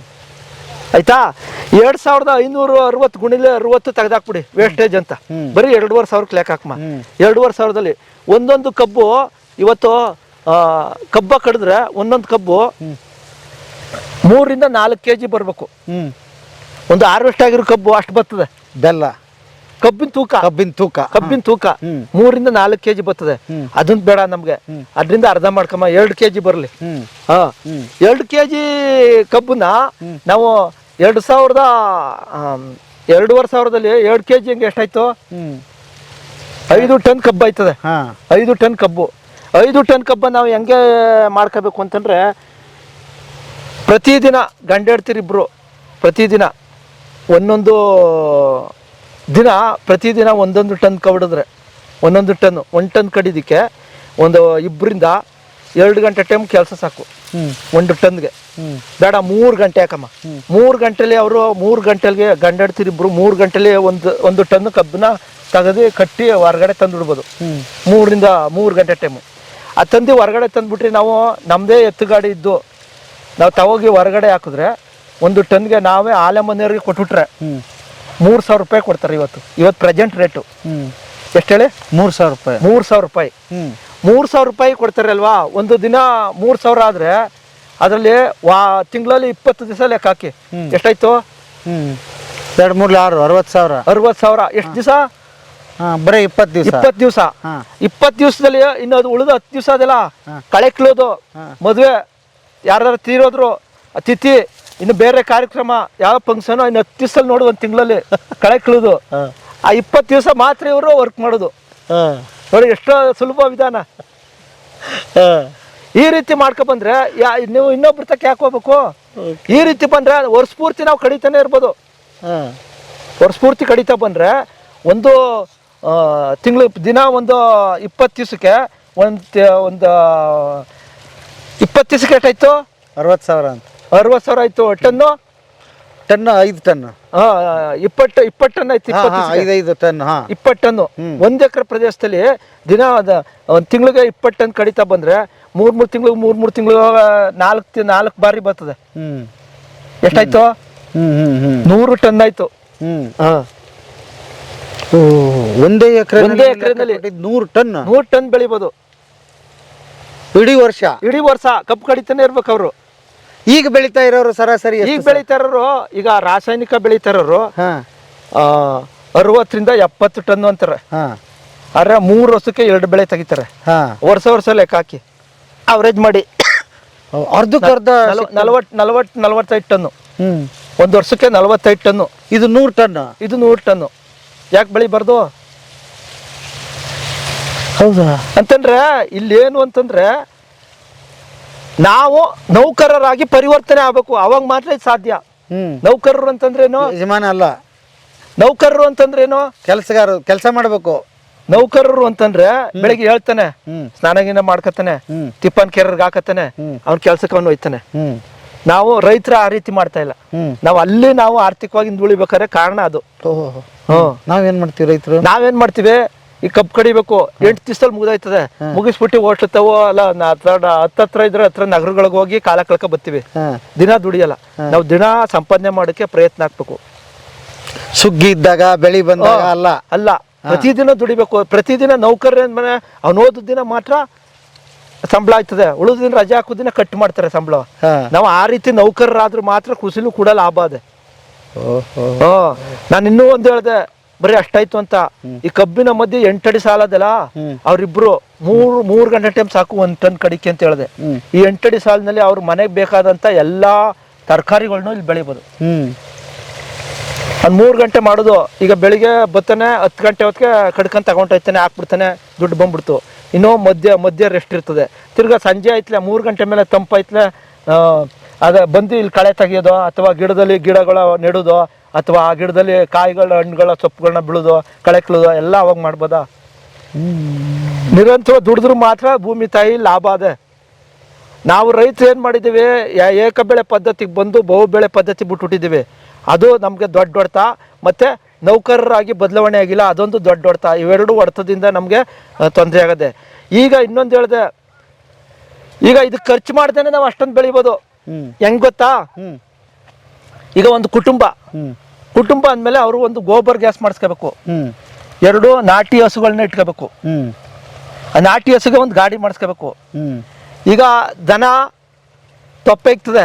ಆಯ್ತಾ? ಎರಡ್ ಸಾವಿರದ ಐನೂರ ಅರವತ್ತು ಗುಣಿಲೆ ಅರವತ್ತು ತೆಗೆದಾಕ್ಬಿಡಿ. ವೇಸ್ಟೇಜ್ ಅಂತ. ಹ್ಮ್. ಬರೀ ಎರಡೂವರೆ ಸಾವಿರಕ್ಕೆ ಲೆಕ್ಕ ಹಾಕಮ್ಮ ಹ್ಮ್. ಎರಡೂವರೆ ಸಾವಿರದಲ್ಲಿ ಒಂದೊಂದು ಕಬ್ಬು ಇವತ್ತು ಆ, ಕಬ್ಬ ಕಡಿದ್ರೆ ಒಂದೊಂದು ಕಬ್ಬು ಮೂರರಿಂದ ನಾಲ್ಕು ಕೆ ಜಿ ಬರಬೇಕು. ಹ್ಮ್. ಒಂದು ಹಾರ್ವೆಸ್ಟ್ ಆಗಿರೋ ಕಬ್ಬು ಅಷ್ಟು ಬರ್ತದೆ. ಬೆಲ್ಲ. ಕಬ್ಬಿನ ತೂಕ. ಕಬ್ಬಿನ ತೂಕ. ಕಬ್ಬಿನ ತೂಕ. ಮೂರಿಂದ ನಾಲ್ಕು ಕೆಜಿ ಬರ್ತದೆ. ಹ್ಮ್. ಅದನ್ನ ಬೇಡ ನಮ್ಗೆ. ಅದರಿಂದ ಅರ್ಧ ಮಾಡ್ಕಮ್ಮ ಎರಡು ಕೆಜಿ ಬರ್ಲಿ. ಹಾ. ಎರಡು ಕೆಜಿ ಕಬ್ಬನ್ನ ನಾವು ಎರಡು ಸಾವಿರದ ಎರಡೂವರೆ ಸಾವಿರದಲ್ಲಿ ಎರಡು ಕೆಜಿ ಹಂಗೆ ಎಷ್ಟಾಯ್ತು? ಐದು ಟನ್ ಕಬ್ಬು ಆಯ್ತದೆ. ಐದು ಟನ್ ಕಬ್ಬು. ಐದು ಟನ್ ಕಬ್ಬ ನಾವು ಹೆಂಗೆ ಮಾಡ್ಕೋಬೇಕು ಅಂತಂದ್ರೆ ಪ್ರತಿದಿನ ಗಂಡ ಇಬ್ರು ಪ್ರತಿದಿನ ಒಂದೊಂದು ದಿನ ಪ್ರತಿದಿನ ಒಂದೊಂದು ಟನ್ ಕಬಡಿದ್ರೆ ಒಂದೊಂದು ಟನ್ ಒಂದು ಟನ್ ಕಡಿದಕ್ಕೆ ಒಂದು ಇಬ್ಬರಿಂದ ಎರಡು ಗಂಟೆ ಟೈಮ್ ಕೆಲಸ ಸಾಕು. ಒಂದು ಟನ್ಗೆ. ಬೇಡ ಮೂರು ಗಂಟೆ ಹಾಕಮ್ಮ ಮೂರು ಗಂಟೆಲಿ ಅವರು ಮೂರು ಗಂಟೆಗೆ ಗಂಡಡ್ತಿರಿಬ್ರು ಮೂರು ಗಂಟೆಲಿ ಒಂದು ಒಂದು ಟನ್ ಕಬ್ಬನ್ನ ತೆಗೆದು ಕಟ್ಟಿ ಹೊರಗಡೆ ತಂದುಬಿಡ್ಬೋದು. ಮೂರಿಂದ ಮೂರರಿಂದ ಮೂರು ಗಂಟೆ ಟೈಮು ಅದು ತಂದು ಹೊರಗಡೆ ತಂದುಬಿಟ್ರೆ ನಾವು ನಮ್ಮದೇ ಎತ್ತುಗಾಡಿ ಇದ್ದು ನಾವು ತಗೋಗಿ ಹೊರಗಡೆ ಹಾಕಿದ್ರೆ ಒಂದು ಟನ್ಗೆ ನಾವೇ ಆಲೆ ಮನೆಯವ್ರಿಗೆ ಕೊಟ್ಬಿಟ್ರೆ ಮೂರು ಸಾವಿರ ರೂಪಾಯಿ ಕೊಡ್ತಾರೆ ಇವತ್ತು. ಇವತ್ತು ಪ್ರೆಸೆಂಟ್ ರೇಟು ಎಷ್ಟು ಹೇಳಿ? ಮೂರು ಸಾವಿರ ರೂಪಾಯಿ. ಮೂರು ಸಾವಿರ ರೂಪಾಯಿ. ಹ್ಮ್. ಮೂರು ಸಾವಿರ ರೂಪಾಯಿ ಕೊಡ್ತಾರೆ ಅಲ್ವಾ? ಒಂದು ದಿನ ಮೂರು ಸಾವಿರ ಆದರೆ ಅದರಲ್ಲಿ ವಾ ತಿಂಗಳಲ್ಲಿ ಇಪ್ಪತ್ತು ದಿವಸ ಲೆಕ್ಕ ಹಾಕಿ. ಎಷ್ಟಾಯ್ತು? ಹ್ಮ್. ಎರಡು ಮೂರು ಆರು ಅರವತ್ತು ಸಾವಿರ. ಅರವತ್ತು ಸಾವಿರ. ಎಷ್ಟು ದಿವಸ? ಬರೀ ಇಪ್ಪತ್ತು ದಿವಸ. ಇಪ್ಪತ್ತು ದಿವಸ. ಇಪ್ಪತ್ತು ದಿವಸದಲ್ಲಿ ಇನ್ನು ಅದು ಉಳಿದ ಹತ್ತು ದಿವಸ ಅದೆಲ್ಲ. ಕಳೆ ಕಿಳೋದು. ಮದುವೆ ಯಾರು ತೀರೋದ್ರು ತಿಥಿ ಇನ್ನು ಬೇರೆ ಕಾರ್ಯಕ್ರಮ ಯಾವ ಫಂಕ್ಷನ್ ಇನ್ನು ಹತ್ತು ದಿವಸದಲ್ಲಿ ನೋಡು ಒಂದು ತಿಂಗಳಲ್ಲಿ. ಕಳೆ ಕೀಳೋದು. ಆ ಇಪ್ಪತ್ತು ದಿವಸ ಮಾತ್ರ ಇವರು ವರ್ಕ್ ಮಾಡೋದು. ನೋಡಿ ಎಷ್ಟೋ ಸುಲಭ ವಿಧಾನ. ಈ ರೀತಿ ಮಾಡ್ಕೊ ಬಂದ್ರೆ ಯಾ ನೀವು ಇನ್ನೊಬ್ರ ತಕ್ಕ ಯಾಕೆ ಹೋಗ್ಬೇಕು? ಈ ರೀತಿ ಬಂದ್ರೆ ವರ್ಷ ಪೂರ್ತಿ ನಾವು ಕಡಿತಾನೆ ಇರ್ಬೋದು. ಹಾಂ. ವರ್ಷ ಪೂರ್ತಿ ಕಡಿತಾ ಬಂದ್ರೆ ಒಂದು ತಿಂಗಳು ದಿನ ಒಂದು ಇಪ್ಪತ್ತು ದಿವಸಕ್ಕೆ ಒಂದು ಒಂದು ಇಪ್ಪತ್ತು ದಿವಸಕ್ಕೆ ಎಷ್ಟಾಯ್ತು? ಅರವತ್ತು ಸಾವಿರ ಅಂತ. ಅರವತ್ತು ಸಾವಿರ ಆಯ್ತು ಟನ್ನು? ಟನ್ ಐದು ಟನ್ ಹಾ ಇಪ್ಪತ್ತು ಇಪ್ಪತ್ತು ಟನ್ ಆಯ್ತು ಐದೈದು ಟನ್ ಹಾಂ. ಇಪ್ಪತ್ತು ಟನ್ನು ಒಂದು ಎಕರೆ ಪ್ರದೇಶದಲ್ಲಿ ದಿನ ಒಂದು ತಿಂಗಳಿಗೆ ಇಪ್ಪತ್ತು ಟನ್ ಕಡಿತಾ ಬಂದ್ರೆ ಮೂರು ಮೂರು ತಿಂಗಳು ಮೂರು ಮೂರು ತಿಂಗಳು ನಾಲ್ಕು ನಾಲ್ಕು ಬಾರಿ ಬರ್ತದೆ. ಎಷ್ಟಾಯ್ತು? ನೂರು ಟನ್ ಆಯ್ತು. ಒಂದೇ ಎಕರೆ ಒಂದೇ ಎಕರೆನಲ್ಲಿ ನೂರು ಟನ್ ನೂರು ಟನ್ ಬೆಳಿಬೋದು. ಇಡೀ ವರ್ಷ? ಇಡೀ ವರ್ಷ ಕಬ್ಬು ಕಡಿತಾನೆ ಇರ್ಬೇಕು ಅವರು. ಈಗ ಬೆಳೀತಾ ಇರೋರು ಸರಾಸರಿ ಈಗ ಬೆಳಿತಾರರು ಈಗ ರಾಸಾಯನಿಕ ಬೆಳೀತಾ ಇರೋರು ಅರವತ್ತರಿಂದ ಎಪ್ಪತ್ತು ಟನ್ ಅಂತಾರೆ. ಹಾಂ. ಆದ್ರೆ ಮೂರು ವರ್ಷಕ್ಕೆ ಎರಡು ಬೆಳೆ ತೆಗಿತಾರೆ. ಹಾಂ. ವರ್ಷ ವರ್ಷ ಲೆಕ್ಕ ಹಾಕಿ. ಅವರೇಜ್ ಮಾಡಿ. ಅರ್ಧಕ್ಕೆ ಅರ್ಧ ನಲವತ್ತು ನಲವತ್ತು ನಲವತ್ತೈದು ಟನ್ನು. ಒಂದು ವರ್ಷಕ್ಕೆ ನಲವತ್ತೈದು ಟನ್ನು. ಇದು ನೂರು ಟನ್ ಇದು ನೂರು ಟನ್ನು. ಯಾಕೆ ಬೆಳಿಬಾರ್ದು ಹೌದಾ? ಅಂತಂದ್ರೆ ಇಲ್ಲೇನು ಅಂತಂದ್ರೆ ನಾವು ನೌಕರರಾಗಿ ಪರಿವರ್ತನೆ ಆಗ್ಬೇಕು. ಅವಾಗ ಮಾತ್ರ ಇದು ಸಾಧ್ಯ. ನೌಕರರು ಅಂತಂದ್ರೇನು ಯಜಮಾನ ಅಲ್ಲ. ನೌಕರರು ಅಂತಂದ್ರೇನು ಕೆಲಸಗಾರ ಕೆಲಸ ಮಾಡಬೇಕು. ನೌಕರರು ಅಂತಂದ್ರೆ ಬೆಳಿಗ್ಗೆ ಹೇಳ್ತಾನೆ ಸ್ನಾನಗಿನ ಸ್ನಾನ ಗೀನ ಮಾಡ್ಕತಾನೆ ತಿಪ್ಪನ್ ಕೆರ್ರಿಗೆ ಹಾಕತಾನೆ. ಅವ್ನ ಕೆಲ್ಸಕ್ಕೆ ಅವ್ನು ಹೋಯ್ತಾನೆ. ನಾವು ರೈತರ ಆ ರೀತಿ ಮಾಡ್ತಾ ಇಲ್ಲ. ನಾವು ಅಲ್ಲಿ ನಾವು ಆರ್ಥಿಕವಾಗಿ ಹಿಂದುಳಿಬೇಕಾದ್ರೆ ಕಾರಣ ಅದು. ನಾವೇನು ಮಾಡ್ತೀವಿ ರೈತರು? ನಾವೇನ್ ಮಾಡ್ತೀವಿ? ಈ ಕಬ್ಬು ಕಡಿಬೇಕು ಎಂಟು ದಿವಸದಲ್ಲಿ ಮುಗಿದಾಯ್ತದೆ. ಮುಗಿಸ್ಬಿಟ್ಟು ಹೋಟ್ಲತ್ತವೋ ಅಲ್ಲ ಹತ್ತತ್ರ ಇದ್ರೆ ಹತ್ರ ನಗರಗಳಿಗೆ ಹೋಗಿ ಕಾಲ ಕಳ್ಕೊ ಬರ್ತೀವಿ. ದಿನ ದುಡಿಯಲ್ಲ. ನಾವು ದಿನ ಸಂಪಾದನೆ ಮಾಡೋಕ್ಕೆ ಪ್ರಯತ್ನ ಹಾಕ್ಬೇಕು ಸುಗ್ಗಿ ಇದ್ದಾಗ ಬೆಳಿ ಬಂದಾಗ ಅಲ್ಲ. ಅಲ್ಲ. ಪ್ರತಿದಿನ ದುಡಿಬೇಕು. ಪ್ರತಿದಿನ ನೌಕರ ಮನೆ ಅವ್ನು ಓದಿದ ದಿನ ಮಾತ್ರ ಸಂಬಳ ಆಯ್ತದೆ. ಉಳಿದ ದಿನ ರಜೆ ಹಾಕೋ ದಿನ ಕಟ್ ಮಾಡ್ತಾರೆ ಸಂಬಳ. ನಾವು ಆ ರೀತಿ ನೌಕರರಾದ್ರೂ ಮಾತ್ರ ಕುಸಿಲು ಕೂಡ ಲಾಭ ಅದೇ. ನಾನು ಇನ್ನೂ ಒಂದು ಹೇಳ್ದೆ. ಬರೀ ಅಷ್ಟಾಯ್ತು ಅಂತ. ಈ ಕಬ್ಬಿನ ಮಧ್ಯೆ ಎಂಟಡಿ ಸಾಲದಲ್ಲ ಅವರಿಬ್ರು ಮೂರು ಮೂರ್ ಗಂಟೆ ಟೈಮ್ ಸಾಕು ಒಂದ್ ಟನ್ ಕಡಿಕೆ ಅಂತ ಹೇಳಿದೆ. ಈ ಎಂಟಡಿ ಸಾಲಿನಲ್ಲಿ ಅವ್ರ ಮನೆಗೆ ಬೇಕಾದಂತ ಎಲ್ಲಾ ತರಕಾರಿಗಳನ್ನೂ ಇಲ್ಲಿ ಬೆಳಿಬೋದು. ಅದ್ ಒಂದು ಮೂರು ಗಂಟೆ ಮಾಡೋದು ಈಗ ಬೆಳಿಗ್ಗೆ ಬತ್ತಾನೆ ಹತ್ತು ಗಂಟೆ ಹೊತ್ತಿಗೆ ಕಡ್ಕೊಂಡು ತಗೊಂಡೋಗ್ತಾನೆ ಹಾಕ್ಬಿಡ್ತಾನೆ ದುಡ್ಡು ಬಂದ್ಬಿಡ್ತು. ಇನ್ನೂ ಮಧ್ಯ ಮಧ್ಯ ರೆಸ್ಟ್ ಇರ್ತದೆ. ತಿರ್ಗಾ ಸಂಜೆ ಆಯ್ತಲೆ ಮೂರು ಗಂಟೆ ಮೇಲೆ ತಂಪಾಯ್ತಲೆ ಅದ ಬಂದು ಇಲ್ಲಿ ಕಳೆ ತೆಗಿಯೋದು ಅಥವಾ ಗಿಡದಲ್ಲಿ ಗಿಡಗಳ ನೆಡೋದು ಅಥವಾ ಆ ಗಿಡದಲ್ಲಿ ಕಾಯಿಗಳ ಹಣ್ಣುಗಳ ಸೊಪ್ಪುಗಳನ್ನ ಬೀಳೋದು ಕಳೆ ಕೀಳೋದು ಎಲ್ಲ ಅವಾಗ ಮಾಡ್ಬೋದಾ? ನಿರಂತರ ದುಡಿದ್ರು ಮಾತ್ರ ಭೂಮಿ ತಾಯಿ ಲಾಭ ಅದೆ. ನಾವು ರೈತರು ಏನು ಮಾಡಿದ್ದೀವಿ? ಏಕ ಬೆಳೆ ಪದ್ಧತಿಗೆ ಬಂದು ಬಹು ಬೆಳೆ ಪದ್ಧತಿ ಬಿಟ್ಬಿಟ್ಟಿದ್ದೀವಿ. ಅದು ನಮಗೆ ದೊಡ್ಡ ಹೊಡೆತ. ಮತ್ತು ನೌಕರರಾಗಿ ಬದಲಾವಣೆ ಆಗಿಲ್ಲ ಅದೊಂದು ದೊಡ್ಡ ಹೊಡೆತ. ಇವೆರಡು ಹೊಡೆತದಿಂದ ನಮಗೆ ತೊಂದರೆ ಆಗದೆ. ಈಗ ಇನ್ನೊಂದು ಹೇಳಿದೆ. ಈಗ ಇದು ಖರ್ಚು ಮಾಡ್ದೇನೆ ನಾವು ಅಷ್ಟೊಂದು ಬೆಳಿಬೋದು. ಹೆಂಗ್ ಗೊತ್ತಾ? ಈಗ ಒಂದು ಕುಟುಂಬ. ಕುಟುಂಬ ಅಂದಮೇಲೆ ಅವರು ಒಂದು ಗೋಬರ್ ಗ್ಯಾಸ್ ಮಾಡಿಸ್ಕೋಬೇಕು. ಎರಡು ನಾಟಿ ಹಸುಗಳನ್ನ ಇಟ್ಕೋಬೇಕು. ಆ ನಾಟಿ ಹಸುಗೆ ಒಂದು ಗಾಡಿ ಮಾಡಿಸ್ಕೋಬೇಕು. ಈಗ ದನ ತೊಪ್ಪೆ ಇಕ್ತದೆ.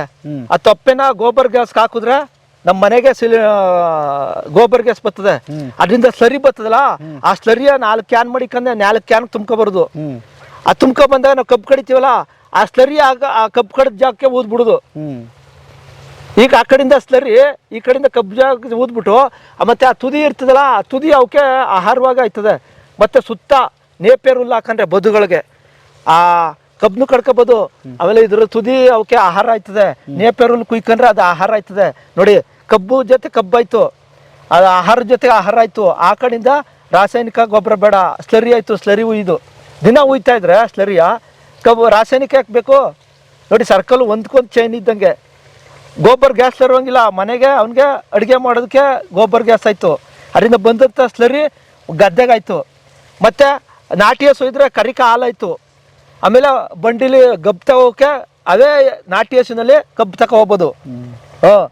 ಆ ತೊಪ್ಪೆನ ಗೋಬರ್ ಗ್ಯಾಸ್ ಹಾಕಿದ್ರೆ ನಮ್ಮ ಮನೆಗೆ ಸಿಲಿ ಗೋಬರ್ ಗ್ಯಾಸ್ ಬರ್ತದೆ. ಅದರಿಂದ ಸ್ಲರಿ ಬರ್ತದಲ್ಲ ಆ ಸ್ಲರಿಯ ನಾಲ್ಕು ಕ್ಯಾನ್ ಮಾಡಿಕಂದ್ರೆ ನಾಲ್ಕು ಕ್ಯಾನ್ ತುಂಬ್ಕೊಬಾರ್ದು. ಆ ತುಂಬ್ಕೊ ಬಂದಾಗ ನಾವು ಕಬ್ಬು ಕಡಿತೀವಲ್ಲ ಆ ಸ್ಲರಿ ಆಗ ಆ ಕಬ್ಬು ಕಡಿದ ಜಾಗಕ್ಕೆ ಊದ್ಬಿಡುದು. ಈಗ ಆ ಕಡೆಯಿಂದ ಸ್ಲರಿ ಈ ಕಡೆಯಿಂದ ಕಬ್ಬು ಜಾಗ ಊದ್ಬಿಟ್ಟು ಮತ್ತೆ ಆ ತುದಿ ಇರ್ತದಲ್ಲ, ಆ ತುದಿ ಅವಕ್ಕೆ ಆಹಾರವಾಗಿ ಆಯ್ತದೆ. ಮತ್ತೆ ಸುತ್ತ ನೇಪೇರು ಹುಲ್ಲು ಬದುಗಳಿಗೆ. ಆ ಕಬ್ಬನ್ನು ಕಡ್ಕೋಬೋದು. ಆಮೇಲೆ ಇದ್ರ ತುದಿ ಅವಕ್ಕೆ ಆಹಾರ ಆಯ್ತದೆ. ನೇಪೇರು ಹುಲ್ಲು ಅದು ಆಹಾರ ಆಯ್ತದೆ. ನೋಡಿ, ಕಬ್ಬು ಜೊತೆ ಕಬ್ಬಾಯ್ತು. ಅದು ಆಹಾರದ ಜೊತೆ ಆಹಾರ ಆಯಿತು. ಆ ಕಡೆಯಿಂದ ರಾಸಾಯನಿಕ ಗೊಬ್ಬರ ಬೇಡ. ಸ್ಲರಿ ಆಯಿತು, ಸ್ಲರಿ ಉಯ್ದು. ದಿನ ಉಯ್ತಾ ಇದ್ರೆ, ಸ್ಲರಿಯ, ಕಬ್ಬು ರಾಸಾಯನಿಕ ಹಾಕ್ಬೇಕು ನೋಡಿ, ಸರ್ಕಲ್ ಒಂದ್ಕೊಂದು ಚೈನ್ ಇದ್ದಂಗೆ. ಗೋಬರ್ ಗ್ಯಾಸ್ ಇರೋಂಗಿಲ್ಲ ಮನೆಗೆ ಅವನಿಗೆ ಅಡುಗೆ ಮಾಡೋದಕ್ಕೆ ಗೋಬರ್ ಗ್ಯಾಸ್ ಆಯಿತು. ಅದರಿಂದ ಬಂದಂಥ ಸ್ಲರಿ ಗದ್ದೆಗಾಯಿತು ಮತ್ತು ನಾಟಿ ಹಸು ಇದ್ದರೆ ಕರಿಕ ಹಾಲಾಯ್ತು ಆಮೇಲೆ ಬಂಡಿಲಿ ಗಬ್ ತಗೋಕೆ ಅವೇ ನಾಟಿ ಹಸುವಿನಲ್ಲಿ ಕಬ್ಬು ತಗೋ ಹೋಗ್ಬೋದು. ಹಾಂ.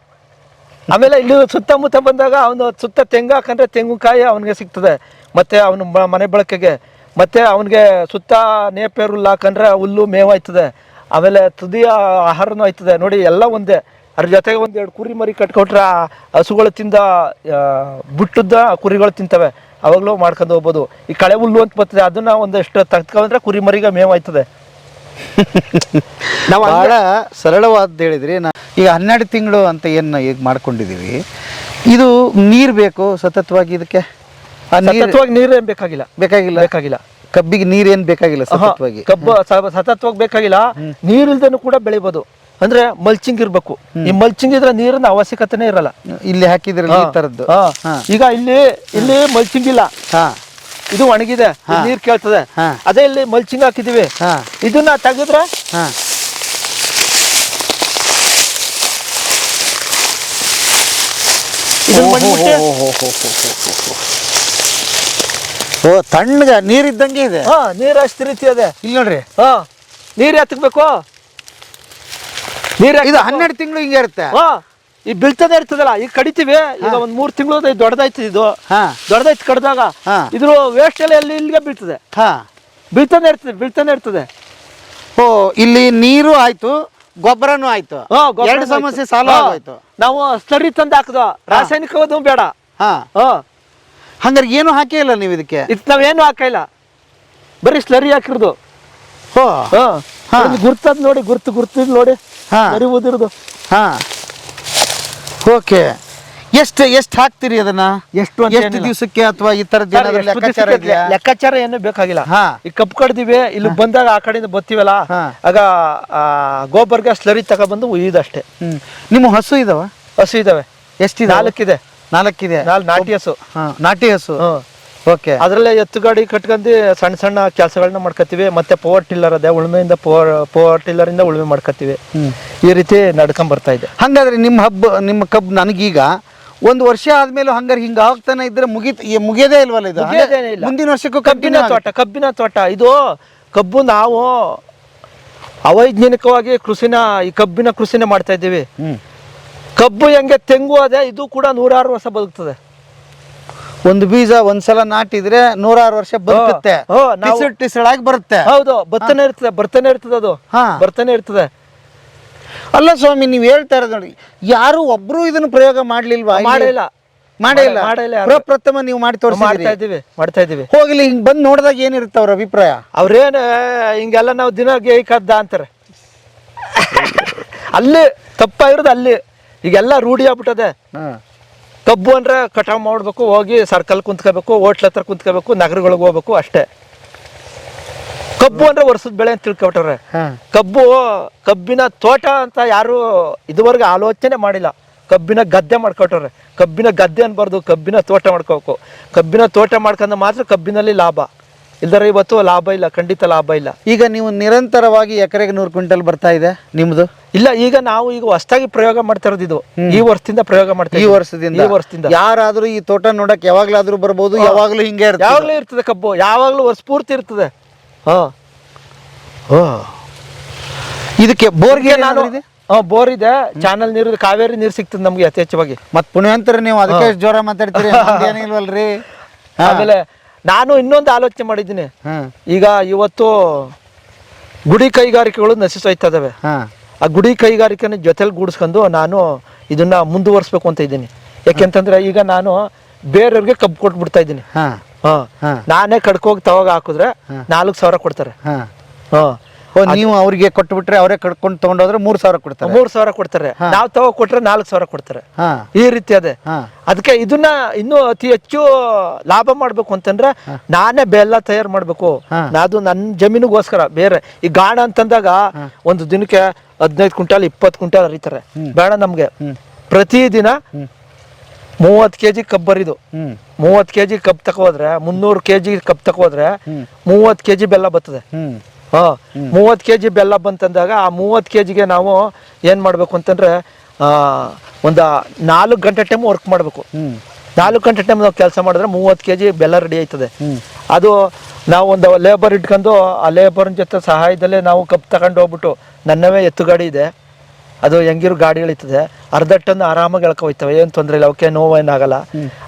ಆಮೇಲೆ ಇಲ್ಲಿ ಸುತ್ತಮುತ್ತ ಬಂದಾಗ ಅವನು ಸುತ್ತ ತೆಂಗು ಹಾಕಂದ್ರೆ ತೆಂಗಿನಕಾಯಿ ಅವನಿಗೆ ಸಿಗ್ತದೆ. ಮತ್ತು ಅವನು ಮನೆ ಬಳಕೆಗೆ. ಮತ್ತು ಅವನಿಗೆ ಸುತ್ತ ನೇಪೇರು ಹುಲ್ಲು ಹಾಕಂಡ್ರೆ ಹುಲ್ಲು ಮೇವು ಆಯ್ತದೆ ಆಮೇಲೆ ತುದಿಯ ಆಹಾರನೂ ಆಯ್ತದೆ. ನೋಡಿ ಎಲ್ಲ ಒಂದೇ. ಅದ್ರ ಜೊತೆಗೆ ಒಂದೆರಡು ಎರಡು ಕುರಿ ಮರಿ ಕಟ್ಕೊಟ್ರೆ ಹಸುಗಳು ತಿಂದ ಬಿಟ್ಟದ್ದ ಬುಟ್ಟದ ಕುರಿಗಳು ತಿಂತವೆ. ಅವಾಗಲೂ ಮಾಡ್ಕೊಂಡು ಹೋಗ್ಬೋದು. ಈ ಕಳೆ ಹುಲ್ಲು ಅಂತ ಬರ್ತದೆ ಅದನ್ನ ಒಂದಷ್ಟು ತೆಗ್ದ್ಕೊಂಡ್ರೆ ಕುರಿ ಮರಿಗೆ ಮೇವಾಯ್ತದೆ *laughs* ನಾವು ಭಾಳ ಸರಳವಾದ ಹೇಳಿದ್ರಿ. ನಾ ಈಗ ಹನ್ನೆರಡು ತಿಂಗಳು ಅಂತ ಏನು ಈಗ ಮಾಡ್ಕೊಂಡಿದ್ದೀವಿ. ಇದು ನೀರು ಬೇಕು ಸತತವಾಗಿ ಇದಕ್ಕೆ? ಸತತವಾಗಿ ನೀರೇನು ಏನ್ ಬೇಕಾಗಿಲ್ಲ. ಬೇಕಾಗಿಲ್ಲ? ಬೇಕಾಗಿಲ್ಲ. ಕಬ್ಬಿಗೆ ನೀರೇನ್ ಬೇಕಾಗಿಲ್ಲ ಸತತವಾಗಿ? ಕಬ್ಬು ಸತತವಾಗಿ ಬೇಕಾಗಿಲ್ಲ. ನೀರಿಲ್ದೇನು ಕೂಡ ಬೆಳಿಬೋದು. ಅಂದ್ರೆ ಮಲ್ಚಿಂಗ್ ಇರ್ಬೇಕು. ಈ ಮಲ್ಚಿಂಗ್ ಇದ್ರೆ ನೀರಿನ ಅವಶ್ಯಕತೆನೇ ಇರಲ್ಲ. ಇಲ್ಲಿ ಹಾಕಿದ್ರೆ ಈ ತರದ್ದು. ಹಾ. ಈಗ ಇಲ್ಲಿ ಇಲ್ಲಿ ಮಲ್ಚಿಂಗ್ ಇಲ್ಲ. ಹಾ. ಇದು ಒಣಗಿದೆ ಇಲ್ಲಿ ನೀರ್ ಕೇಳ್ತದೆ. ಹಾ. ಅದೇ ಇಲ್ಲಿ ಮಲ್ಚಿಂಗ್ ಹಾಕಿದೀವಿ. ಹಾ. ಇದನ್ನ ತೆಗೆದ್ರೆ ಹಾ. ಇದನ್ನ ಓ ತಣ್ಣಗ ನೀರಿದ್ದಂಗೆ ಇದೆ? ಹಾ ನೀರ್ ಅಷ್ಟು ರೀತಿ ಅದೇ ಇಲ್ಲಿ ನೋಡ್ರಿ. ಹಾ ನೀರ್ ಎತ್ತಕ್ಬೇಕು? ನೀರ್ ಇದು ಹನ್ನೆರಡು ತಿಂಗಳು ಹಿಂಗೆ ಇರುತ್ತೆ. ಈ ಬೀಳ್ತದೆ ಇರ್ತದಲ್ಲ ಈಗ ಕಡಿತೀವಿ ಈಗ ಒಂದ್ ಮೂರ್ ತಿಂಗಳು ದೊಡ್ಡದಾಯ್ತು ಇದು. ಹಾ. ದೊಡ್ಡದಾಯ್ತು ಕಡ್ದಾಗ. ಇದ್ರ ವೇಸ್ಟ್ ಎಲ್ಲ ಎಲ್ಲಿ ಇಲ್ಲಿಗೆ ಬೀಳ್ತದೆ? ಹಾ. ಬೀಳ್ತಾನೆ ಇರ್ತದೆ ಬೀಳ್ತಾನೆ ಇರ್ತದೆ. ಓ ಇಲ್ಲಿ ನೀರು ಆಯ್ತು ಗೊಬ್ಬರನೂ ಆಯ್ತು. ಎರಡು ಸಮಸ್ಯೆ ಸಾಲ ಆಯ್ತು ನಾವು ಸ್ಲರಿ ತಂದು ಹಾಕದ ರಾಸಾಯನಿಕವಾದ ಬೇಡ. ಹಾ. ಹಂಗಾರೆ ಏನು ಹಾಕೇ ಇಲ್ಲ ನೀವು ಇದಕ್ಕೆ? ಇದು ನಾವೇನು ಹಾಕಿಲ್ಲ ಬರೀ ಸ್ಲರಿ ಹಾಕಿರೋದು. ಹಾ. ಗುರ್ತದ್ ನೋಡಿ ಗುರ್ತು ಗುರ್ತು ನೋಡಿ. ಹಾ. ಬರೀ ಉದಿರೋದು ಹಾ. ಓಕೆ. ಎಷ್ಟು ಎಷ್ಟು ಹಾಕ್ತೀರಿ ಅದನ್ನ? ಎಷ್ಟು ಎಷ್ಟು. ದಿವಸಕ್ಕೆ ಅಥವಾ ಈ ಎಷ್ಟು ಲೆಕ್ಕಾಚಾರ ಲೆಕ್ಕಾಚಾರ ಏನು ಬೇಕಾಗಿಲ್ಲ. ಹಾ. ಈ ಕಪ್ ಕಡ್ದಿವಿ ಇಲ್ಲಿ ಬಂದಾಗ ಆ ಕಡೆಯಿಂದ ಬತ್ತೀವಲ್ಲ ಹಾ. ಆಗ ಆ, ಗೊಬ್ಬರ್ಗೆ ಸ್ಲರಿ ತಗೊಬಂದು ಬಂದು ಹ್ಮ್. ನಿಮ್ಮ ಹಸು ಇದಾವ? ಹಸು ಇದಾವೆ. ಎಷ್ಟಿದೆ ನಾಲ್ಕಿದೆ. ನಾಲ್ಕಿದೆ. ನಾಲ್ಕು ನಾಟಿ ಹಸು. ಹಾ. ನಾಟಿ ಹಸು. ಓಕೆ ಅದ್ರಲ್ಲೇ ಎತ್ತು ಗಾಡಿ ಕಟ್ಕೊಂಡಿ ಸಣ್ಣ ಸಣ್ಣ ಕೆಲಸಗಳನ್ನ ಮಾಡ್ಕೊತೀವಿ ಮತ್ತೆ ಪವರ್ ಟಿಲ್ಲರ್ ಅದೇ ಉಳುಮೆಯಿಂದ ಪವರ್ ಪವರ್ ಟಿಲ್ಲರ್ ಇಂದ ಉಳುಮೆ ಮಾಡ್ಕೊತೀವಿ ಈ ರೀತಿ ನಡ್ಕೊಂಡ್ ಬರ್ತಾ ಇದೆ. ಹಂಗಾದ್ರೆ ನಿಮ್ಮ ಹಬ್ಬ ನಿಮ್ಮ ಕಬ್ಬು ನನಗೀಗ ಒಂದು ವರ್ಷ ಆದ್ಮೇಲೆ ಹಂಗಾರೆ ಹಿಂಗ ಆಗ್ತಾನೆ ಇದ್ರೆ ಮುಗಿತ್ ಈ ಮುಗಿಯೋದೇ ಇಲ್ವಲ್ಲ ಇದು? ಮುಗಿಯೋದೇನೇ ಇಲ್ಲ. ಮುಂದಿನ ವರ್ಷಕ್ಕೂ ಕಬ್ಬಿನ ಕಬ್ಬಿನ ತೋಟ ಕಬ್ಬಿನ ತೋಟ. ಇದು ಕಬ್ಬು ನಾವು ಅವೈಜ್ಞಾನಿಕವಾಗಿ ಕೃಷಿನ ಈ ಕಬ್ಬಿನ ಕೃಷಿನ ಮಾಡ್ತಾ ಇದ್ದೀವಿ. ಕಬ್ಬು ಹೆಂಗೆ ತೆಂಗು ಅದೇ ಇದು ಕೂಡ ನೂರಾರು ವರ್ಷ ಬದುಕ್ತದೆ. ಒಂದು ಬೀಜ ಒಂದ್ಸಲ ನಾಟಿದ್ರೆ ನೂರಾರು ವರ್ಷ ಬದುಕುತ್ತೆ. ಹೋ, ನಾವು- ಟಿಸಡ್ ಆಗಿ ಬರುತ್ತೆ. ಹೌದು ಬರ್ತಾನೆ ಇರ್ತದೆ ಬರ್ತಾನೆ ಇರ್ತದೆ ಅದು. ಹಾ. ಬರ್ತಾನೆ ಇರ್ತದೆ. ಅಲ್ಲ ಸ್ವಾಮಿ ನೀವು ಹೇಳ್ತಾ ಇರೋದು ನೋಡಿ ಯಾರು ಒಬ್ರು ಇದನ್ನ ಪ್ರಯೋಗ ಮಾಡ್ಲಿಲ್ವಾ ಇಲ್ಲಿ? ಮಾಡಿಲ್ಲ. ಮಾಡೇ ಇಲ್ಲ ಮಾಡಿಲ್ಲ ಯಾರು. ಪ್ರಪ್ರಥಮ ನೀವು ಮಾಡಿ ಮಾಡ್ತಾ ಇದ್ದೀವಿ ಮಾಡ್ತಾ ಇದ್ದೀವಿ. ಹೋಗ್ಲಿ ಹಿಂಗ್ ಬಂದ್ ನೋಡಿದಾಗ ಏನಿರುತ್ತೆ ಅವ್ರ ಅಭಿಪ್ರಾಯ? ಅವ್ರೇನು ಹಿಂಗೆಲ್ಲ ನಾವು ದಿನ ಗೇಯ್ಕದ್ದ ಅಂತಾರೆ. *laughs* ಅಲ್ಲಿ ತಪ್ಪಾಗಿರೋದು ಅಲ್ಲಿ. ಈಗೆಲ್ಲ ರೂಢಿ ಆಗ್ಬಿಟ್ಟದೆ. ಕಬ್ಬು ಅಂದ್ರೆ ಕಟಾವು ಮಾಡಬೇಕು ಹೋಗಿ ಸರ್ಕಲ್ ಕುಂತ್ಕೋಬೇಕು ಹೋಟ್ಲ್ ಹತ್ರ ಕುಂತ್ಕೋಬೇಕು ನಗರಗಳಿಗೆ ಹೋಗ್ಬೇಕು ಅಷ್ಟೇ. ಕಬ್ಬು ಅಂದ್ರೆ ವರ್ಷದ ಬೆಳೆ ಅಂತ ತಿಳ್ಕೊಬಿಟ್ರೆ. ಕಬ್ಬು ಕಬ್ಬಿನ ತೋಟ ಅಂತ ಯಾರು ಇದುವರೆಗೆ ಆಲೋಚನೆ ಮಾಡಿಲ್ಲ. ಕಬ್ಬಿನ ಗದ್ದೆ ಮಾಡ್ಕೊಟ್ರೆ. ಕಬ್ಬಿನ ಗದ್ದೆ ಅನ್ಬಾರ್ದು ಕಬ್ಬಿನ ತೋಟ ಮಾಡ್ಕೋಬೇಕು. ಕಬ್ಬಿನ ತೋಟ ಮಾಡ್ಕೊಂಡು ಮಾತ್ರ ಕಬ್ಬಿನಲ್ಲಿ ಲಾಭ. ಇಲ್ದರೆ ಇವತ್ತು ಲಾಭ ಇಲ್ಲ ಖಂಡಿತ ಲಾಭ ಇಲ್ಲ. ಈಗ ನೀವು ನಿರಂತರವಾಗಿ ಎಕರೆಗೆ ನೂರು ಕ್ವಿಂಟಲ್ ಬರ್ತಾ ಇದೆ ನಿಮ್ದು? ಇಲ್ಲ ಈಗ ನಾವು ಈಗ ಹೊಸದಾಗಿ ಪ್ರಯೋಗ ಮಾಡ್ತಾ ಇರೋದು ಇದು. ಈ ವರ್ಷದಿಂದ ಪ್ರಯೋಗ ಮಾಡ್ತೀವಿ ಈ ವರ್ಷದಿಂದ? ಈ ವರ್ಷದಿಂದ. ಯಾರಾದ್ರೂ ಈ ತೋಟ ನೋಡಕ್ ಯಾವಾಗ್ಲಾದ್ರೂ ಬರ್ಬೋದು ಯಾವಾಗ್ಲೂ ಹಿಂಗೆ ಇರ್ತದೆ. ಯಾವಾಗ್ಲೂ ಇರ್ತದೆ ಕಬ್ಬು ಯಾವಾಗ್ಲೂ ವರ್ಷ ಪೂರ್ತಿ ಇರ್ತದೆ. ಹಾ. ಇದಕ್ಕೆ ಬೋರ್ಗೆ ನಾನು ಬೋರ್ ಇದೆ. ಚಾನಲ್ ನೀರು ಕಾವೇರಿ ನೀರು ಸಿಗ್ತದೆ ನಮ್ಗೆ ಯಥೇಚ್ಛವಾಗಿ ಮತ್ತೆ ಪುಣ್ಯವಂತರ ನೀವು ಅದಕ್ಕೆ ಜೋರ ಮಾತಾಡ್ತೀರಿ? ಏನಿಲ್ವಲ್ರಿ *laughs* ಆಮೇಲೆ ನಾನು ಇನ್ನೊಂದು ಆಲೋಚನೆ ಮಾಡಿದ್ದೀನಿ. ಹಾ. ಈಗ ಇವತ್ತು ಗುಡಿ ಕೈಗಾರಿಕೆಗಳು ನಶಿಸೋಯ್ತಾ ಇದಾವೆ. ಆ ಗುಡಿ ಕೈಗಾರಿಕೆನ ಜೊತೆಲಿ ಗೂಡಿಸ್ಕೊಂಡು ನಾನು ಇದನ್ನ ಮುಂದುವರಿಸ್ಬೇಕು ಅಂತ ಇದ್ದೀನಿ. ಯಾಕೆಂತಂದ್ರೆ ಈಗ ನಾನು ಬೇರೆಯವ್ರಿಗೆ ಕಬ್ಬು ಕೊಟ್ಬಿಡ್ತಾ ಇದ್ದೀನಿ. ಹಾ. ಹಾ. ಹಾ. ನಾನೇ ಕಡ್ಕೋಗಿ ತವಾಗ ಹಾಕಿದ್ರೆ ನಾಲ್ಕು ಸಾವಿರ ಕೊಡ್ತಾರೆ. ಹಾ. ಹಾ. ಓ ನೀವು ಅವ್ರಿಗೆ ಕೊಟ್ಬಿಟ್ರೆ ಅವರೇ ಕಟ್ಕೊಂಡು ತಗೊಂಡೋದ್ರೆ ಮೂರ್ ಸಾವಿರ ಕೊಡ್ತಾರೆ. ಮೂರ್ ಸಾವಿರ ಕೊಡ್ತಾರೆ. ನಾವು ತಗೋ ಕೊಟ್ರೆ ನಾಲ್ಕು ಸಾವಿರ ಕೊಡ್ತಾರೆ. ಈ ರೀತಿ ಅದೇ. ಅದಕ್ಕೆ ಇದನ್ನ ಇನ್ನೂ ಅತಿ ಹೆಚ್ಚು ಲಾಭ ಮಾಡ್ಬೇಕು ಅಂತಂದ್ರೆ ನಾನೇ ಬೆಲ್ಲ ತಯಾರು ಮಾಡ್ಬೇಕು. ಅದು ನನ್ನ ಜಮೀನಿಗೋಸ್ಕರ. ಬೇರೆ. ಈ ಗಾಣ ಅಂತಂದಾಗ ಒಂದು ದಿನಕ್ಕೆ ಹದಿನೈದು ಕ್ವಿಂಟಾಲ್ ಇಪ್ಪತ್ತು ಕ್ವಿಂಟಾಲ್ ಹರಿತಾರೆ. ಬೇಡ ನಮ್ಗೆ. ಪ್ರತಿದಿನ ಮೂವತ್ ಕೆ ಜಿ ಕಬ್ಬರಿದು ಹ್ಮ್. ಕೆಜಿ ಕೆ ಜಿ ಕಬ್ ತಕೋದ್ರೆ ಮುನ್ನೂರು ಕೆ ಜಿ ಕಬ್ ತಗೋದ್ರೆ ಮೂವತ್ತು ಕೆ ಜಿ ಬೆಲ್ಲ ಬರ್ತದೆ. ಮೂವತ್ತು ಕೆ ಜಿ ಬೆಲ್ಲ ಬಂತಂದಾಗ ಆ ಮೂವತ್ತು ಕೆ ಜಿಗೆ ನಾವು ಏನು ಮಾಡಬೇಕು ಅಂತಂದ್ರೆ ಆ, ಒಂದು ನಾಲ್ಕು ಗಂಟೆ ಟೈಮ್ ವರ್ಕ್ ಮಾಡಬೇಕು. ನಾಲ್ಕು ಗಂಟೆ ಟೈಮ್ ನಾವು ಕೆಲಸ ಮಾಡಿದ್ರೆ ಮೂವತ್ತು ಕೆ ಜಿ ಬೆಲ್ಲ ರೆಡಿ ಆಯ್ತದೆ. ಅದು ನಾವು ಒಂದು ಲೇಬರ್ ಇಟ್ಕೊಂಡು ಆ ಲೇಬರ್ನ ಜೊತೆ ಸಹಾಯದಲ್ಲೇ ನಾವು ಕಪ್ ತಗೊಂಡು ಹೋಗ್ಬಿಟ್ಟು ನನ್ನವೇ ಎತ್ತು ಗಾಡಿ ಇದೆ. ಅದು ಹೆಂಗಿರು ಗಾಡಿ ಇಳಿತದೆ. ಅರ್ಧ ಟನ್ ಆರಾಮಾಗಿ ಎಳ್ಕೊ ಹೋಯ್ತವೆ ಏನು ತೊಂದರೆ ಇಲ್ಲ ಅವಕ್ಕೆ ನೋವು ಏನಾಗಲ್ಲ.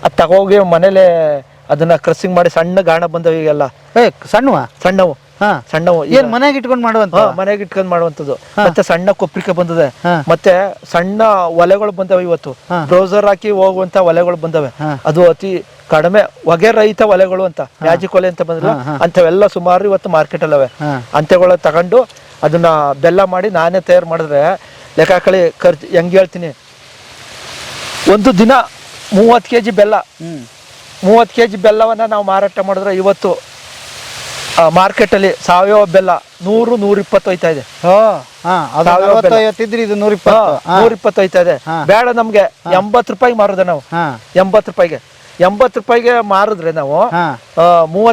ಅದು ತಗೋಗಿ ಮನೇಲೆ ಅದನ್ನ ಕ್ರಸಿಂಗ್ ಮಾಡಿ ಸಣ್ಣ ಗಾಣ ಬಂದವು ಈಗೆಲ್ಲ. ಏ ಸಣ್ಣವಾ? ಸಣ್ಣವು. ಹಾ. ಸಣ್ಣವು ಏನ್ ಮನೆಗೆ ಇಟ್ಕೊಂಡು ಮಾಡುವಂತ? ಮನೆಗೆ ಇಟ್ಕೊಂಡ್ ಮಾಡುವಂತದ್ದು ಮತ್ತೆ ಸಣ್ಣ ಕೊಪ್ರಿಕೆ ಬಂದಿದೆ. ಮತ್ತೆ ಸಣ್ಣ ಒಲೆಗಳು ಬಂದವೆ ಇವತ್ತು. ಬ್ರೌಸರ್ ಹಾಕಿ ಹೋಗುವಂತ ಒಲೆಗಳು ಬಂದವೆ. ಅದು ಅತಿ ಕಡಿಮೆ ಹೊಗೆ ರಹಿತ ಒಲೆಗಳು ಅಂತ ಮ್ಯಾಜಿಕ್ ಒಲೆ ಅಂತ ಬಂದಿಲ್ಲ. ಅಂತವೆಲ್ಲ ಸುಮಾರು ಇವತ್ತು ಮಾರ್ಕೆಟ್ ಅಲ್ಲವೆ. ಅಂತೆಗಳ ತಗೊಂಡು ಅದನ್ನ ಬೆಲ್ಲ ಮಾಡಿ ನಾನೇ ತಯಾರು ಮಾಡಿದ್ರೆ ಲೆಕ್ಕ ಹಾಕಳಿ ಖರ್ಚು ಹೆಂಗ್ ಹೇಳ್ತೀನಿ? ಒಂದು ದಿನ ಮೂವತ್ತು ಕೆ ಜಿ ಬೆಲ್ಲ ಮೂವತ್ತು ಕೆ ಜಿ ಬೆಲ್ಲವನ್ನು ನಾವು ಮಾರಾಟ ಮಾಡಿದ್ರೆ ಇವತ್ತು ಮಾರ್ಕೆಟಲ್ಲಿ ಸಾವಯವ ಬೆಲ್ಲ ನೂರು ನೂರ ಇಪ್ಪತ್ತು ಹೋಯ್ತಾ ಇದೆ. ಇದು ನೂರ ಇಪ್ಪತ್ತು ಹಾ. ಹೋಯ್ತಾ ಇದೆ. ಬೇಡ ನಮ್ಗೆ ಎಂಬತ್ತು ರೂಪಾಯಿಗೆ ಮಾರುದ ನಾವು. ಹಾ. ಎಂಬತ್ತು ರೂಪಾಯಿಗೆ. ಎಂಬತ್ತು ರೂಪಾಯಿಗೆ ಮಾರಿದ್ರೆ ನಾವು ಹಾ.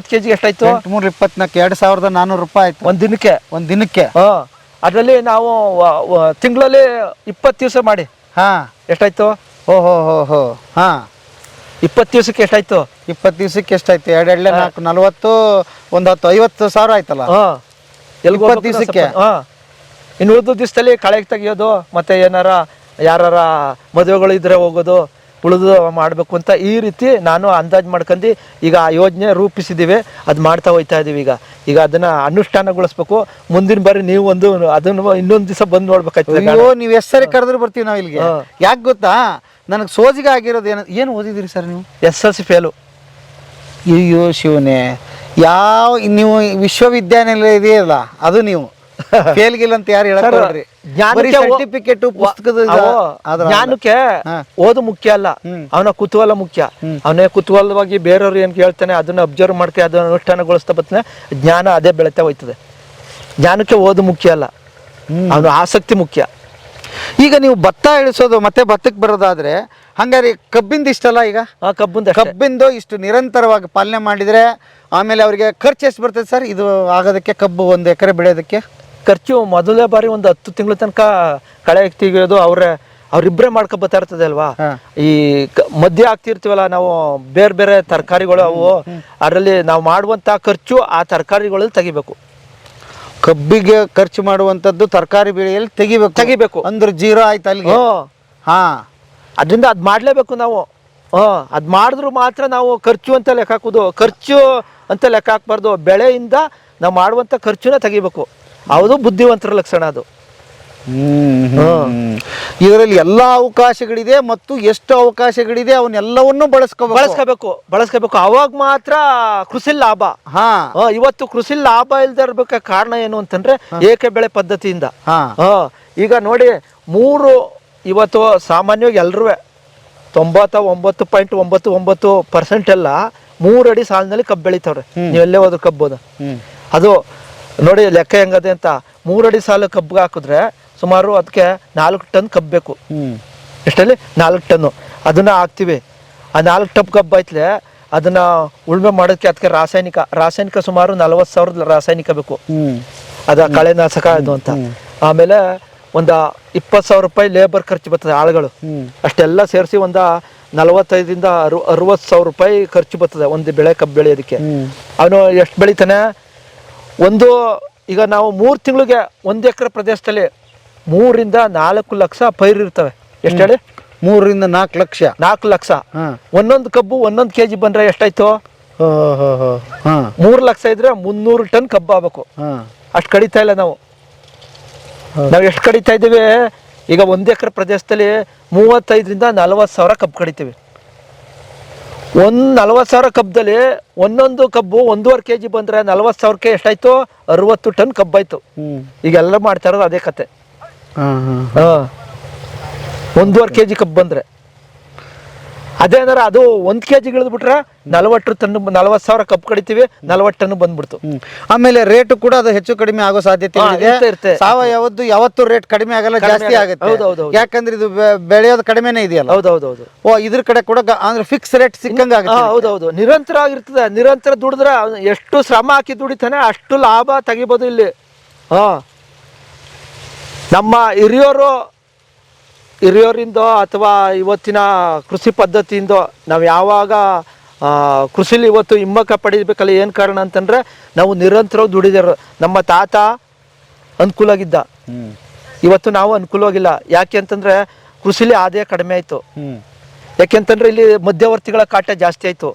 ಕೆಜಿ ಎಷ್ಟಾಯ್ತು? ನೂರ ಮೂರು ಇಪ್ಪತ್ನಾಲ್ಕು ಎರಡ್ ಸಾವಿರದ ನಾನೂರು ರೂಪಾಯಿ ಆಯ್ತು. ಒಂದ್ ದಿನಕ್ಕೆ? ಒಂದ್ ದಿನಕ್ಕೆ. ಅದರಲ್ಲಿ ನಾವು ತಿಂಗಳಲ್ಲಿ ಇಪ್ಪತ್ತು ದಿವಸ ಮಾಡಿ. ಹಾ. ಎಷ್ಟಾಯ್ತು? ಓಹೋ ಹೋ. ಹೋ. ಹಾ. ಇಪ್ಪತ್ತು ದಿವಸಕ್ಕೆ ಎಷ್ಟಾಯ್ತು? ಇಪ್ಪತ್ತು ದಿವ್ಸಕ್ಕೆ ಎಷ್ಟಾಯ್ತು? ಎರಡು ಎರಡಲೆ ನಾಲ್ಕು ನಲ್ವತ್ತು ಒಂದು ಹತ್ತು ಐವತ್ತು ಸಾವಿರ ಆಯ್ತಲ್ಲ? ಇಪ್ಪತ್ತು ದಿವ್ಸಕ್ಕೆ? ಹಾ. ಇನ್ನು ಉಳಿದ ದಿವಸದಲ್ಲಿ ಕಳೆಗೆ ತೆಗಿಯೋದು ಮತ್ತೆ ಏನಾರ ಯಾರಾರ ಮದುವೆಗಳು ಇದ್ರೆ ಹೋಗೋದು ಉಳಿದು ಮಾಡಬೇಕು ಅಂತ ಈ ರೀತಿ ನಾನು ಅಂದಾಜು ಮಾಡ್ಕೊಂಡು ಈಗ ಆ ಯೋಜನೆ ರೂಪಿಸಿದ್ದೀವಿ ಅದು ಮಾಡ್ತಾ ಹೋಯ್ತಾ ಇದೀವಿ ಈಗ. ಈಗ ಅದನ್ನ ಅನುಷ್ಠಾನಗೊಳಿಸ್ಬೇಕು. ಮುಂದಿನ ಬಾರಿ ನೀವು ಒಂದು ಅದನ್ನು ಇನ್ನೊಂದು ದಿವಸ ಬಂದು ನೋಡ್ಬೇಕಾಯ್ತು ಅಯ್ಯೋ ನೀವು ಎಷ್ಟು ಸರಿ ಕರೆದ್ರು ಬರ್ತೀವಿ ನಾವು ಇಲ್ಲಿಗೆ. ಯಾಕೆ ಗೊತ್ತಾ? ನನಗೆ ಸೋಜಿಗೆ ಆಗಿರೋದು ಏನು ಏನು ಓದಿದಿರಿ ಸರ್ ನೀವು? S L C fail. ಅಯ್ಯೋ ಶಿವನೇ ಯಾವ ನೀವು ವಿಶ್ವವಿದ್ಯಾನಿಲಯ ಇದೆಯಲ್ಲ ಅದು ನೀವು. ಫೇಲ್ ಗಿಲ್ ಅಂತ ಯಾರು ಹೇಳಿ ಸರ್ಟಿಫಿಕೇಟ್ ಪುಸ್ತಕದ ಅಲ್ಲ. ಜ್ಞಾನಕ್ಕೆ ಓದು ಮುಖ್ಯ ಅಲ್ಲ. ಅವನ ಕುತೂಹಲ ಮುಖ್ಯ. ಅವನೇ ಕುತೂಹಲವಾಗಿ ಬೇರೆಯವ್ರು ಏನ್ ಕೇಳ್ತಾನೆ ಅದನ್ನ ಅಬ್ಸರ್ವ್ ಮಾಡ್ಕೆ ಅದನ್ನ ಅನುಷ್ಠಾನಗೊಳಿಸ್ತಾ ಬರ್ತಾನೆ ಜ್ಞಾನ ಅದೇ ಬೆಳಿತಾ ಹೋಯ್ತದೆ. ಜ್ಞಾನಕ್ಕೆ ಓದು ಮುಖ್ಯ ಅಲ್ಲ. ಅವನ ಆಸಕ್ತಿ ಮುಖ್ಯ. ಈಗ ನೀವು ಭತ್ತ ಇಳಿಸೋದು ಮತ್ತೆ ಭತ್ತಕ್ಕೆ ಬರೋದಾದ್ರೆ ಹಂಗಾರೆ ಕಬ್ಬಿಂದ ಇಷ್ಟಲ್ಲ ಈಗ? ಆ ಕಬ್ಬಿಂದ. ಕಬ್ಬಿಂದು ಇಷ್ಟು ನಿರಂತರವಾಗಿ ಪಾಲನೆ ಮಾಡಿದ್ರೆ ಆಮೇಲೆ ಅವರಿಗೆ ಖರ್ಚು ಎಷ್ಟು ಬರ್ತದೆ ಸರ್? ಇದು ಆಗೋದಕ್ಕೆ ಕಬ್ಬು ಒಂದು ಎಕರೆ ಬೆಳೆಯೋದಕ್ಕೆ? ಖರ್ಚು ಮೊದಲೇ ಬಾರಿ ಒಂದು ಹತ್ತು ತಿಂಗಳ ತನಕ ಕಳೆ ತೆಗೆಯೋದು ಅವ್ರ ಅವ್ರಿಬ್ರೆ ಮಾಡ್ಕೊ ಬರ್ತಾ ಇರ್ತದೆ ಅಲ್ವಾ? ಈ ಕ- ಆಗ್ತಿರ್ತೀವಲ್ಲ ನಾವು ಬೇರೆ ಬೇರೆ ತರಕಾರಿಗಳು ಅವು ಅದರಲ್ಲಿ ನಾವು ಮಾಡುವಂತ ಖರ್ಚು ಆ ತರಕಾರಿಗಳಲ್ಲಿ ತೆಗಿಬೇಕು. ಕಬ್ಬಿಗೆ ಖರ್ಚು ಮಾಡುವಂಥದ್ದು ತರಕಾರಿ ಬೆಳೆಯಲ್ಲಿ ತೆಗಿಬೇಕು. ತೆಗಿಬೇಕು. ಅಂದ್ರೆ ಜೀರೋ ಆಯ್ತು ಅಲ್ಲಿಗೆ. ಹಾ. ಅದರಿಂದ ಅದು ಮಾಡಲೇಬೇಕು ನಾವು. ಹಾಂ ಅದು ಮಾಡಿದ್ರು ಮಾತ್ರ ನಾವು ಖರ್ಚು ಅಂತ ಲೆಕ್ಕ ಹಾಕೋದು. ಖರ್ಚು ಅಂತ ಲೆಕ್ಕ ಹಾಕ್ಬಾರ್ದು. ಬೆಳೆಯಿಂದ ನಾವು ಮಾಡುವಂಥ ಖರ್ಚುನ ತೆಗಿಬೇಕು. ಅದು ಬುದ್ಧಿವಂತರ ಲಕ್ಷಣ ಅದು. ಇದರಲ್ಲಿ ಎಲ್ಲ ಅವಕಾಶಗಳಿದೆ ಮತ್ತು ಎಷ್ಟು ಅವಕಾಶಗಳಿದೆ ಅವನ್ನೆಲ್ಲವನ್ನು ಬಳಸ್ಕೋ ಬಳಸ್ಕೋಬೇಕು ಬಳಸ್ಕೋಬೇಕು. ಅವಾಗ ಮಾತ್ರ ಕೃಷಿ ಲಾಭ. ಹಾ. ಇವತ್ತು ಕೃಷಿ ಲಾಭ ಇಲ್ದೇ ಇರ್ಬೇಕ ಕಾರಣ ಏನು ಅಂತಂದ್ರೆ ಏಕ ಬೆಳೆ ಪದ್ಧತಿಯಿಂದ? ಈಗ ನೋಡಿ ಮೂರು ಇವತ್ತು ಸಾಮಾನ್ಯವಾಗಿ ಎಲ್ರೂ ತೊಂಬತ್ತ ಒಂಬತ್ತು ಪಾಯಿಂಟ್ ಒಂಬತ್ತು ಒಂಬತ್ತು ಪರ್ಸೆಂಟ್ ಎಲ್ಲ ಮೂರು ಅಡಿ ಸಾಲಿನಲ್ಲಿ ಕಬ್ಬು ಬೆಳಿತಾವ್ರೆ. ನೀವೆಲ್ಲೇ ಹೋದ್ರು ಕಬ್ಬುನ. ಹ್ಮ್. ಅದು ನೋಡಿ ಲೆಕ್ಕ ಹೆಂಗದೆ ಅಂತ ಮೂರಡಿ ಸಾಲು ಕಬ್ಬಿಗೆ ಹಾಕಿದ್ರೆ ಸುಮಾರು ಅದಕ್ಕೆ ನಾಲ್ಕು ಟನ್ ಕಬ್ಬು ಬೇಕು. ಹ್ಮ್. ಎಷ್ಟಲ್ಲಿ? ನಾಲ್ಕು ಟನ್ನು. ಅದನ್ನ ಹಾಕ್ತೀವಿ. ಆ ನಾಲ್ಕು ಟಪ್ ಕಬ್ಬು ಐತ್ಲೆ ಅದನ್ನ ಉಳುಮೆ ಮಾಡೋದಕ್ಕೆ ಅದಕ್ಕೆ ರಾಸಾಯನಿಕ ರಾಸಾಯನಿಕ ಸುಮಾರು ನಲವತ್ತು ಸಾವಿರದ ರಾಸಾಯನಿಕ ಬೇಕು. ಕಳೆ ಕಳೆನಾಶಕ ಅದು ಅಂತ. ಆಮೇಲೆ ಒಂದು ಇಪ್ಪತ್ತು ಸಾವಿರ ರೂಪಾಯಿ ಲೇಬರ್ ಖರ್ಚು ಬರ್ತದೆ ಆಳುಗಳು. ಅಷ್ಟೆಲ್ಲ ಸೇರಿಸಿ ಒಂದು ನಲವತ್ತೈದರಿಂದ ಅರು ಅರವತ್ತು ಸಾವಿರ ರೂಪಾಯಿ ಖರ್ಚು ಬರ್ತದೆ ಒಂದು ಬೆಳೆ ಕಬ್ಬು ಬೆಳೆಯೋದಕ್ಕೆ. ಅವನು ಎಷ್ಟು ಬೆಳಿತಾನೆ? ಒಂದು ಈಗ ನಾವು ಮೂರು ತಿಂಗಳಿಗೆ ಒಂದು ಎಕರೆ ಪ್ರದೇಶದಲ್ಲಿ ಮೂರಿಂದ ನಾಲ್ಕು ಲಕ್ಷ ಪೈರು ಇರ್ತವೆ. ಎಷ್ಟು ಹೇಳಿ? ಮೂರರಿಂದ ನಾಲ್ಕು ಲಕ್ಷ. ನಾಲ್ಕು ಲಕ್ಷ. ಒಂದೊಂದು ಕಬ್ಬು ಒಂದೊಂದು ಕೆ ಜಿ ಬಂದ್ರೆ ಎಷ್ಟಾಯ್ತು? ಮೂರು ಲಕ್ಷ ಇದ್ರೆ ಮುನ್ನೂರು ಟನ್ ಕಬ್ಬು ಆಗ್ಬೇಕು. ಅಷ್ಟು ಕಡಿತಾ ಇಲ್ಲ ನಾವು. ನಾವು ಎಷ್ಟು ಕಡಿತಾ ಇದ್ದೀವಿ? ಈಗ ಒಂದು ಎಕರೆ ಪ್ರದೇಶದಲ್ಲಿ ಮೂವತ್ತೈದರಿಂದ ನಲವತ್ತು ಸಾವಿರ ಕಬ್ಬು ಕಡಿತೀವಿ. ಒಂದು ನಲವತ್ತು ಸಾವಿರ ಕಬ್ಬದಲ್ಲಿ ಒಂದೊಂದು ಕಬ್ಬು ಒಂದೂವರೆ ಕೆ ಜಿ ಬಂದರೆ ನಲವತ್ತು ಸಾವಿರಕ್ಕೆ ಎಷ್ಟಾಯ್ತು? ಅರವತ್ತು ಟನ್ ಕಬ್ಬಾಯ್ತು. ಈಗ ಈಗೆಲ್ಲ ಮಾಡ್ತಾ ಇರೋದು ಅದೇ ಕತೆ. ಒಂದೂವರೆ ಕೆ ಜಿ ಕಬ್ಬು ಬಂದರೆ. ಅದೇನಾರ ಅದು ಒಂದ್ ಕೆ ಜಿ ಇಳಿದ್ಬಿಟ್ರೆ ನಲವತ್ತು ಟನ್ ನಲವತ್ತು ಸಾವಿರ ಕಪ್ ಕಡಿತೀವಿ ನಲವತ್ತು ಟನ್ ಬಂದ್ಬಿಡ್ತು. ಆಮೇಲೆ ರೇಟ್ ಕೂಡ ಅದು ಹೆಚ್ಚು ಕಡಿಮೆ ಆಗೋ ಸಾಧ್ಯತೆ ಇದೆ. ಸಾವಯವದ್ದು ಯಾವತ್ತು ರೇಟ್ ಕಡಿಮೆ ಆಗಲ್ಲ ಜಾಸ್ತಿ. ಆಗುತ್ತೆ. ಯಾಕಂದ್ರೆ ಇದು ಬೆಳೆಯೋದು ಕಡಿಮೆನೇ ಇದೆಯಲ್ಲ. ಹೌದೌದೌದು. ಓ ಇದ್ರ ಕಡೆ ಕೂಡ ಅಂದ್ರೆ ಫಿಕ್ಸ್ ರೇಟ್ ಸಿಕ್ಕಂಗ ಹಾ ಹೌದು ಹೌದೌದು. ನಿರಂತರ ಆಗಿರ್ತದೆ. ನಿರಂತರ ದುಡಿದ್ರೆ ಎಷ್ಟು ಶ್ರಮ ಹಾಕಿ ದುಡಿತಾನೆ ಅಷ್ಟು ಲಾಭ ತೆಗಿಬೋದು ಇಲ್ಲಿ. ಹಾ. ನಮ್ಮ ಹಿರಿಯರು ಹಿರಿಯರಿಂದ ಅಥವಾ ಇವತ್ತಿನ ಕೃಷಿ ಪದ್ಧತಿಯಿಂದ ನಾವು ಯಾವಾಗ ಕೃಷಿಲಿ ಇವತ್ತು ಹಿಮ್ಮಕ್ಕ ಪಡಿಬೇಕಲ್ಲ ಏನು ಕಾರಣ ಅಂತಂದ್ರೆ ನಾವು ನಿರಂತರವಾಗಿ ದುಡಿದರು ನಮ್ಮ ತಾತ ಅನುಕೂಲ ಆಗಿದ್ದ ಇವತ್ತು ನಾವು ಅನುಕೂಲವಾಗಿಲ್ಲ. ಯಾಕೆ ಅಂತಂದರೆ ಕೃಷಿಲಿ ಆದಾಯ ಕಡಿಮೆ ಆಯಿತು. ಯಾಕೆಂತಂದ್ರೆ ಇಲ್ಲಿ ಮಧ್ಯವರ್ತಿಗಳ ಕಾಟ ಜಾಸ್ತಿ ಆಯ್ತು.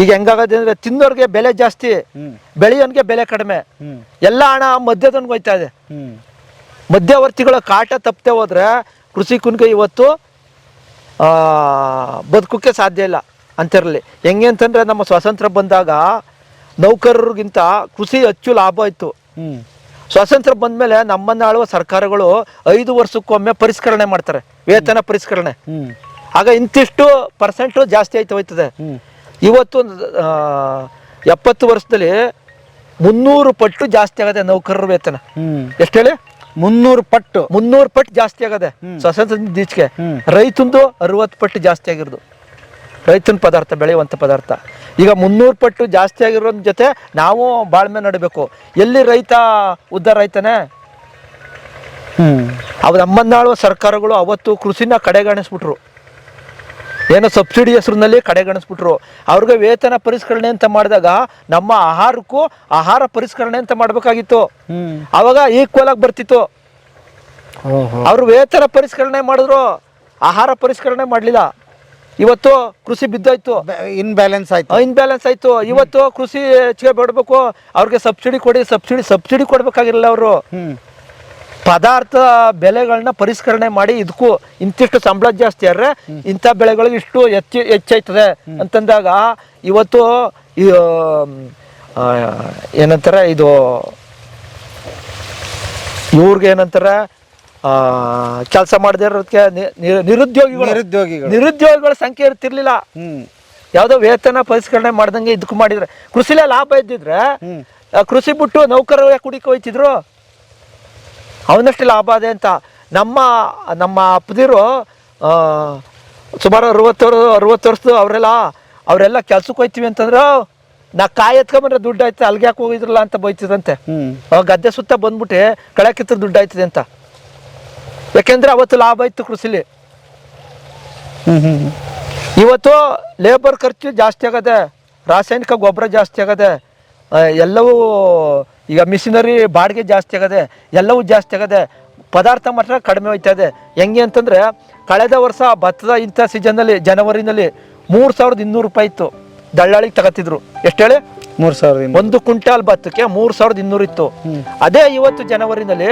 ಈಗ ಹೆಂಗಾಗದೆ ಅಂದರೆ ತಿನ್ನೋರ್ಗೆ ಬೆಲೆ ಜಾಸ್ತಿ ಬೆಳೆಯೋನ್ಗೆ ಬೆಲೆ ಕಡಿಮೆ. ಎಲ್ಲ ಹಣ ಮಧ್ಯದೊಂದು ಹೋಯ್ತಾ ಇದೆ. ಮಧ್ಯವರ್ತಿಗಳ ಕಾಟ ತಪ್ಪದೆ ಹೋದ್ರೆ ಕೃಷಿಕನ್ಗೆ ಇವತ್ತು ಬದುಕೋಕ್ಕೆ ಬದುಕೋಕೆ ಸಾಧ್ಯ ಇಲ್ಲ ಅಂತಿರಲಿ. ಹೆಂಗೆ ಅಂತಂದ್ರೆ ನಮ್ಮ ಸ್ವಾತಂತ್ರ್ಯ ಬಂದಾಗ ನೌಕರರಿಗಿಂತ ಕೃಷಿ ಹೆಚ್ಚು ಲಾಭ ಇತ್ತು. ಸ್ವಾತಂತ್ರ್ಯ ಬಂದ್ಮೇಲೆ ನಮ್ಮನ್ನ ಆಳುವ ಸರ್ಕಾರಗಳು ಐದು ವರ್ಷಕ್ಕೊಮ್ಮೆ ಪರಿಷ್ಕರಣೆ ಮಾಡ್ತಾರೆ. ವೇತನ ಪರಿಷ್ಕರಣೆ. ಆಗ ಇಂತಿಷ್ಟು ಪರ್ಸೆಂಟು ಜಾಸ್ತಿ ಆಯ್ತು ಹೋಯ್ತದೆ. ಇವತ್ತು ಎಪ್ಪತ್ತು ವರ್ಷದಲ್ಲಿ ಮುನ್ನೂರು ಪಟ್ಟು ಜಾಸ್ತಿ ಆಗದೆ ನೌಕರರ ವೇತನ. ಎಷ್ಟು ಹೇಳಿ? ಮುನ್ನೂರು ಪಟ್ಟು ಮುನ್ನೂರು ಪಟ್ಟು ಜಾಸ್ತಿ ಆಗದೆ. ಸ್ವತಂತ್ರ ಈಚೆಗೆ ಹ್ಮ್. ರೈತಂದು ಅರವತ್ತು ಪಟ್ಟು ಜಾಸ್ತಿ ಆಗಿರೋದು. ರೈತನ ಪದಾರ್ಥ ಬೆಳೆಯುವಂಥ ಪದಾರ್ಥ. ಈಗ ಮುನ್ನೂರು ಪಟ್ಟು ಜಾಸ್ತಿ ಆಗಿರೋ ಜೊತೆ ನಾವು ಬಾಳ್ಮೆ ನಡಬೇಕು. ಎಲ್ಲಿ ರೈತ ಉದ್ಧಾರ ಆಯ್ತಾನೆ ಹ್ಮ್. ಅವ್ರ ನಮ್ಮನ್ನಾಳುವ ಸರ್ಕಾರಗಳು ಅವತ್ತು ಕೃಷಿನ ಕಡೆಗಣಿಸ್ಬಿಟ್ರು. ಏನೋ ಸಬ್ಸಿಡಿ ಹೆಸರಿನಲ್ಲಿ ಕಡೆಗಣಿಸ್ಬಿಟ್ರು. ಅವ್ರಿಗೆ ವೇತನ ಪರಿಷ್ಕರಣೆ ಅಂತ ಮಾಡಿದಾಗ ನಮ್ಮ ಆಹಾರಕ್ಕೂ ಆಹಾರ ಪರಿಷ್ಕರಣೆ ಅಂತ ಮಾಡಬೇಕಾಗಿತ್ತು. ಅವಾಗ ಈಕ್ವಲ್ ಆಗಿ ಬರ್ತಿತ್ತು. ಅವರು ವೇತನ ಪರಿಷ್ಕರಣೆ ಮಾಡಿದ್ರು ಆಹಾರ ಪರಿಷ್ಕರಣೆ ಮಾಡಲಿಲ್ಲ. ಇವತ್ತು ಕೃಷಿ ಬಿದ್ದೋಯ್ತು. ಇನ್ಬ್ಯಾಲೆನ್ಸ್ ಆಯ್ತು. ಇನ್ಬ್ಯಾಲೆನ್ಸ್ ಆಯ್ತು. ಇವತ್ತು ಕೃಷಿ ಹೆಚ್ಚಿಗೆ ಬಿಡಬೇಕು ಅವ್ರಿಗೆ ಸಬ್ಸಿಡಿ ಕೊಡಿ ಸಬ್ಸಿಡಿ ಸಬ್ಸಿಡಿ ಕೊಡ್ಬೇಕಾಗಿರಲಿಲ್ಲ ಅವರು. ಪದಾರ್ಥ ಬೆಲೆಗಳನ್ನ ಪರಿಷ್ಕರಣೆ ಮಾಡಿ ಇದಕ್ಕೂ ಇಂತಿಷ್ಟು ಸಂಬಳ ಜಾಸ್ತಿ ಆದ್ರೆ ಇಂಥ ಬೆಳೆಗಳಿಗೆ ಇಷ್ಟು ಹೆಚ್ಚು ಹೆಚ್ಚಾಯ್ತದೆ ಅಂತಂದಾಗ ಇವತ್ತು ಆ, ಏನಂತಾರೆ ಇದು ಇವ್ರಿಗೆ ಏನಂತಾರೆ ಕೆಲಸ ಮಾಡದೇ ಇರೋದಕ್ಕೆ ನಿರುದ್ಯೋಗಿಗಳು. ನಿರುದ್ಯೋಗಿಗಳು. ನಿರುದ್ಯೋಗಿಗಳ ಸಂಖ್ಯೆ ಇರ್ತಿರ್ಲಿಲ್ಲ. ಯಾವ್ದೋ ವೇತನ ಪರಿಷ್ಕರಣೆ ಮಾಡ್ದಂಗೆ ಇದಕ್ಕೂ ಮಾಡಿದ್ರೆ. ಕೃಷಿಲೇ ಲಾಭ ಇದ್ದಿದ್ರೆ ಆ, ಕೃಷಿ ಬಿಟ್ಟು ನೌಕರ ಕುಡಿಕೋಯ್ತಿದ್ರು ಅವನಷ್ಟು ಲಾಭ ಅದೇ ಅಂತ. ನಮ್ಮ ನಮ್ಮ ಅಪ್ಪದಿರು ಸುಮಾರು ಅರವತ್ತು ವರ್ಷ ಅರವತ್ತು ವರ್ಷದ ಅವರೆಲ್ಲ ಅವರೆಲ್ಲ ಕೆಲ್ಸಕ್ಕೆ ಹೋಯ್ತೀವಿ ಅಂತಂದ್ರೆ ನಾ ಕಾಯಿ ಎತ್ಕೊಂಬಂದ್ರೆ ದುಡ್ಡು ಆಯ್ತು ಅಲ್ಗೆ ಯಾಕೆ ಹೋಗಿದ್ರಲ್ಲ ಅಂತ ಬೈತಿದಂತೆ ಅವಾಗ ಗದ್ದೆ ಸುತ್ತ ಬಂದ್ಬಿಟ್ಟು ಕಳೆ ಕಿತ್ರ ದುಡ್ಡು ಆಯ್ತದೆ ಅಂತ. ಯಾಕೆಂದ್ರೆ ಅವತ್ತು ಲಾಭ ಇತ್ತು ಕೃಷಿಲಿ. ಇವತ್ತು ಲೇಬರ್ ಖರ್ಚು ಜಾಸ್ತಿ ಆಗದೆ ರಾಸಾಯನಿಕ ಗೊಬ್ಬರ ಜಾಸ್ತಿ ಆಗದೆ ಎಲ್ಲವೂ ಈಗ ಮಿಷಿನರಿ ಬಾಡಿಗೆ ಜಾಸ್ತಿ ಆಗದೆ ಎಲ್ಲವೂ ಜಾಸ್ತಿ ಆಗದೆ ಪದಾರ್ಥ ಮಾತ್ರ ಕಡಿಮೆ ಹೋಯ್ತಾ ಇದೆ. ಹೆಂಗೆ ಅಂತಂದರೆ ಕಳೆದ ವರ್ಷ ಭತ್ತದ ಇಂಥ ಸೀಸನ್ನಲ್ಲಿ ಜನವರಿನಲ್ಲಿ ಮೂರು ಸಾವಿರದ ಇನ್ನೂರು ರೂಪಾಯಿ ಇತ್ತು. ದಳ್ಳಾಳಿಗೆ ತಗೋತಿದ್ರು ಎಷ್ಟು ಹೇಳಿ? ಮೂರ್ ಸಾವಿರದ ಒಂದು ಕ್ವಿಂಟಾಲ್ ಭತ್ತಕ್ಕೆ ಮೂರು ಸಾವಿರದ ಇನ್ನೂರು ಇತ್ತು. ಅದೇ ಇವತ್ತು ಜನವರಿನಲ್ಲಿ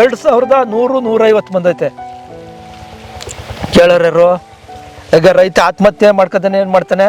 ಎರಡು ಸಾವಿರದ ನೂರು ನೂರೈವತ್ತು ಬಂದೈತೆ. ಕೇಳೋರ್ಯಾರು? ಈಗ ರೈತ ಆತ್ಮಹತ್ಯೆ ಮಾಡ್ಕೊತಾನೆ ಏನು ಮಾಡ್ತಾನೆ?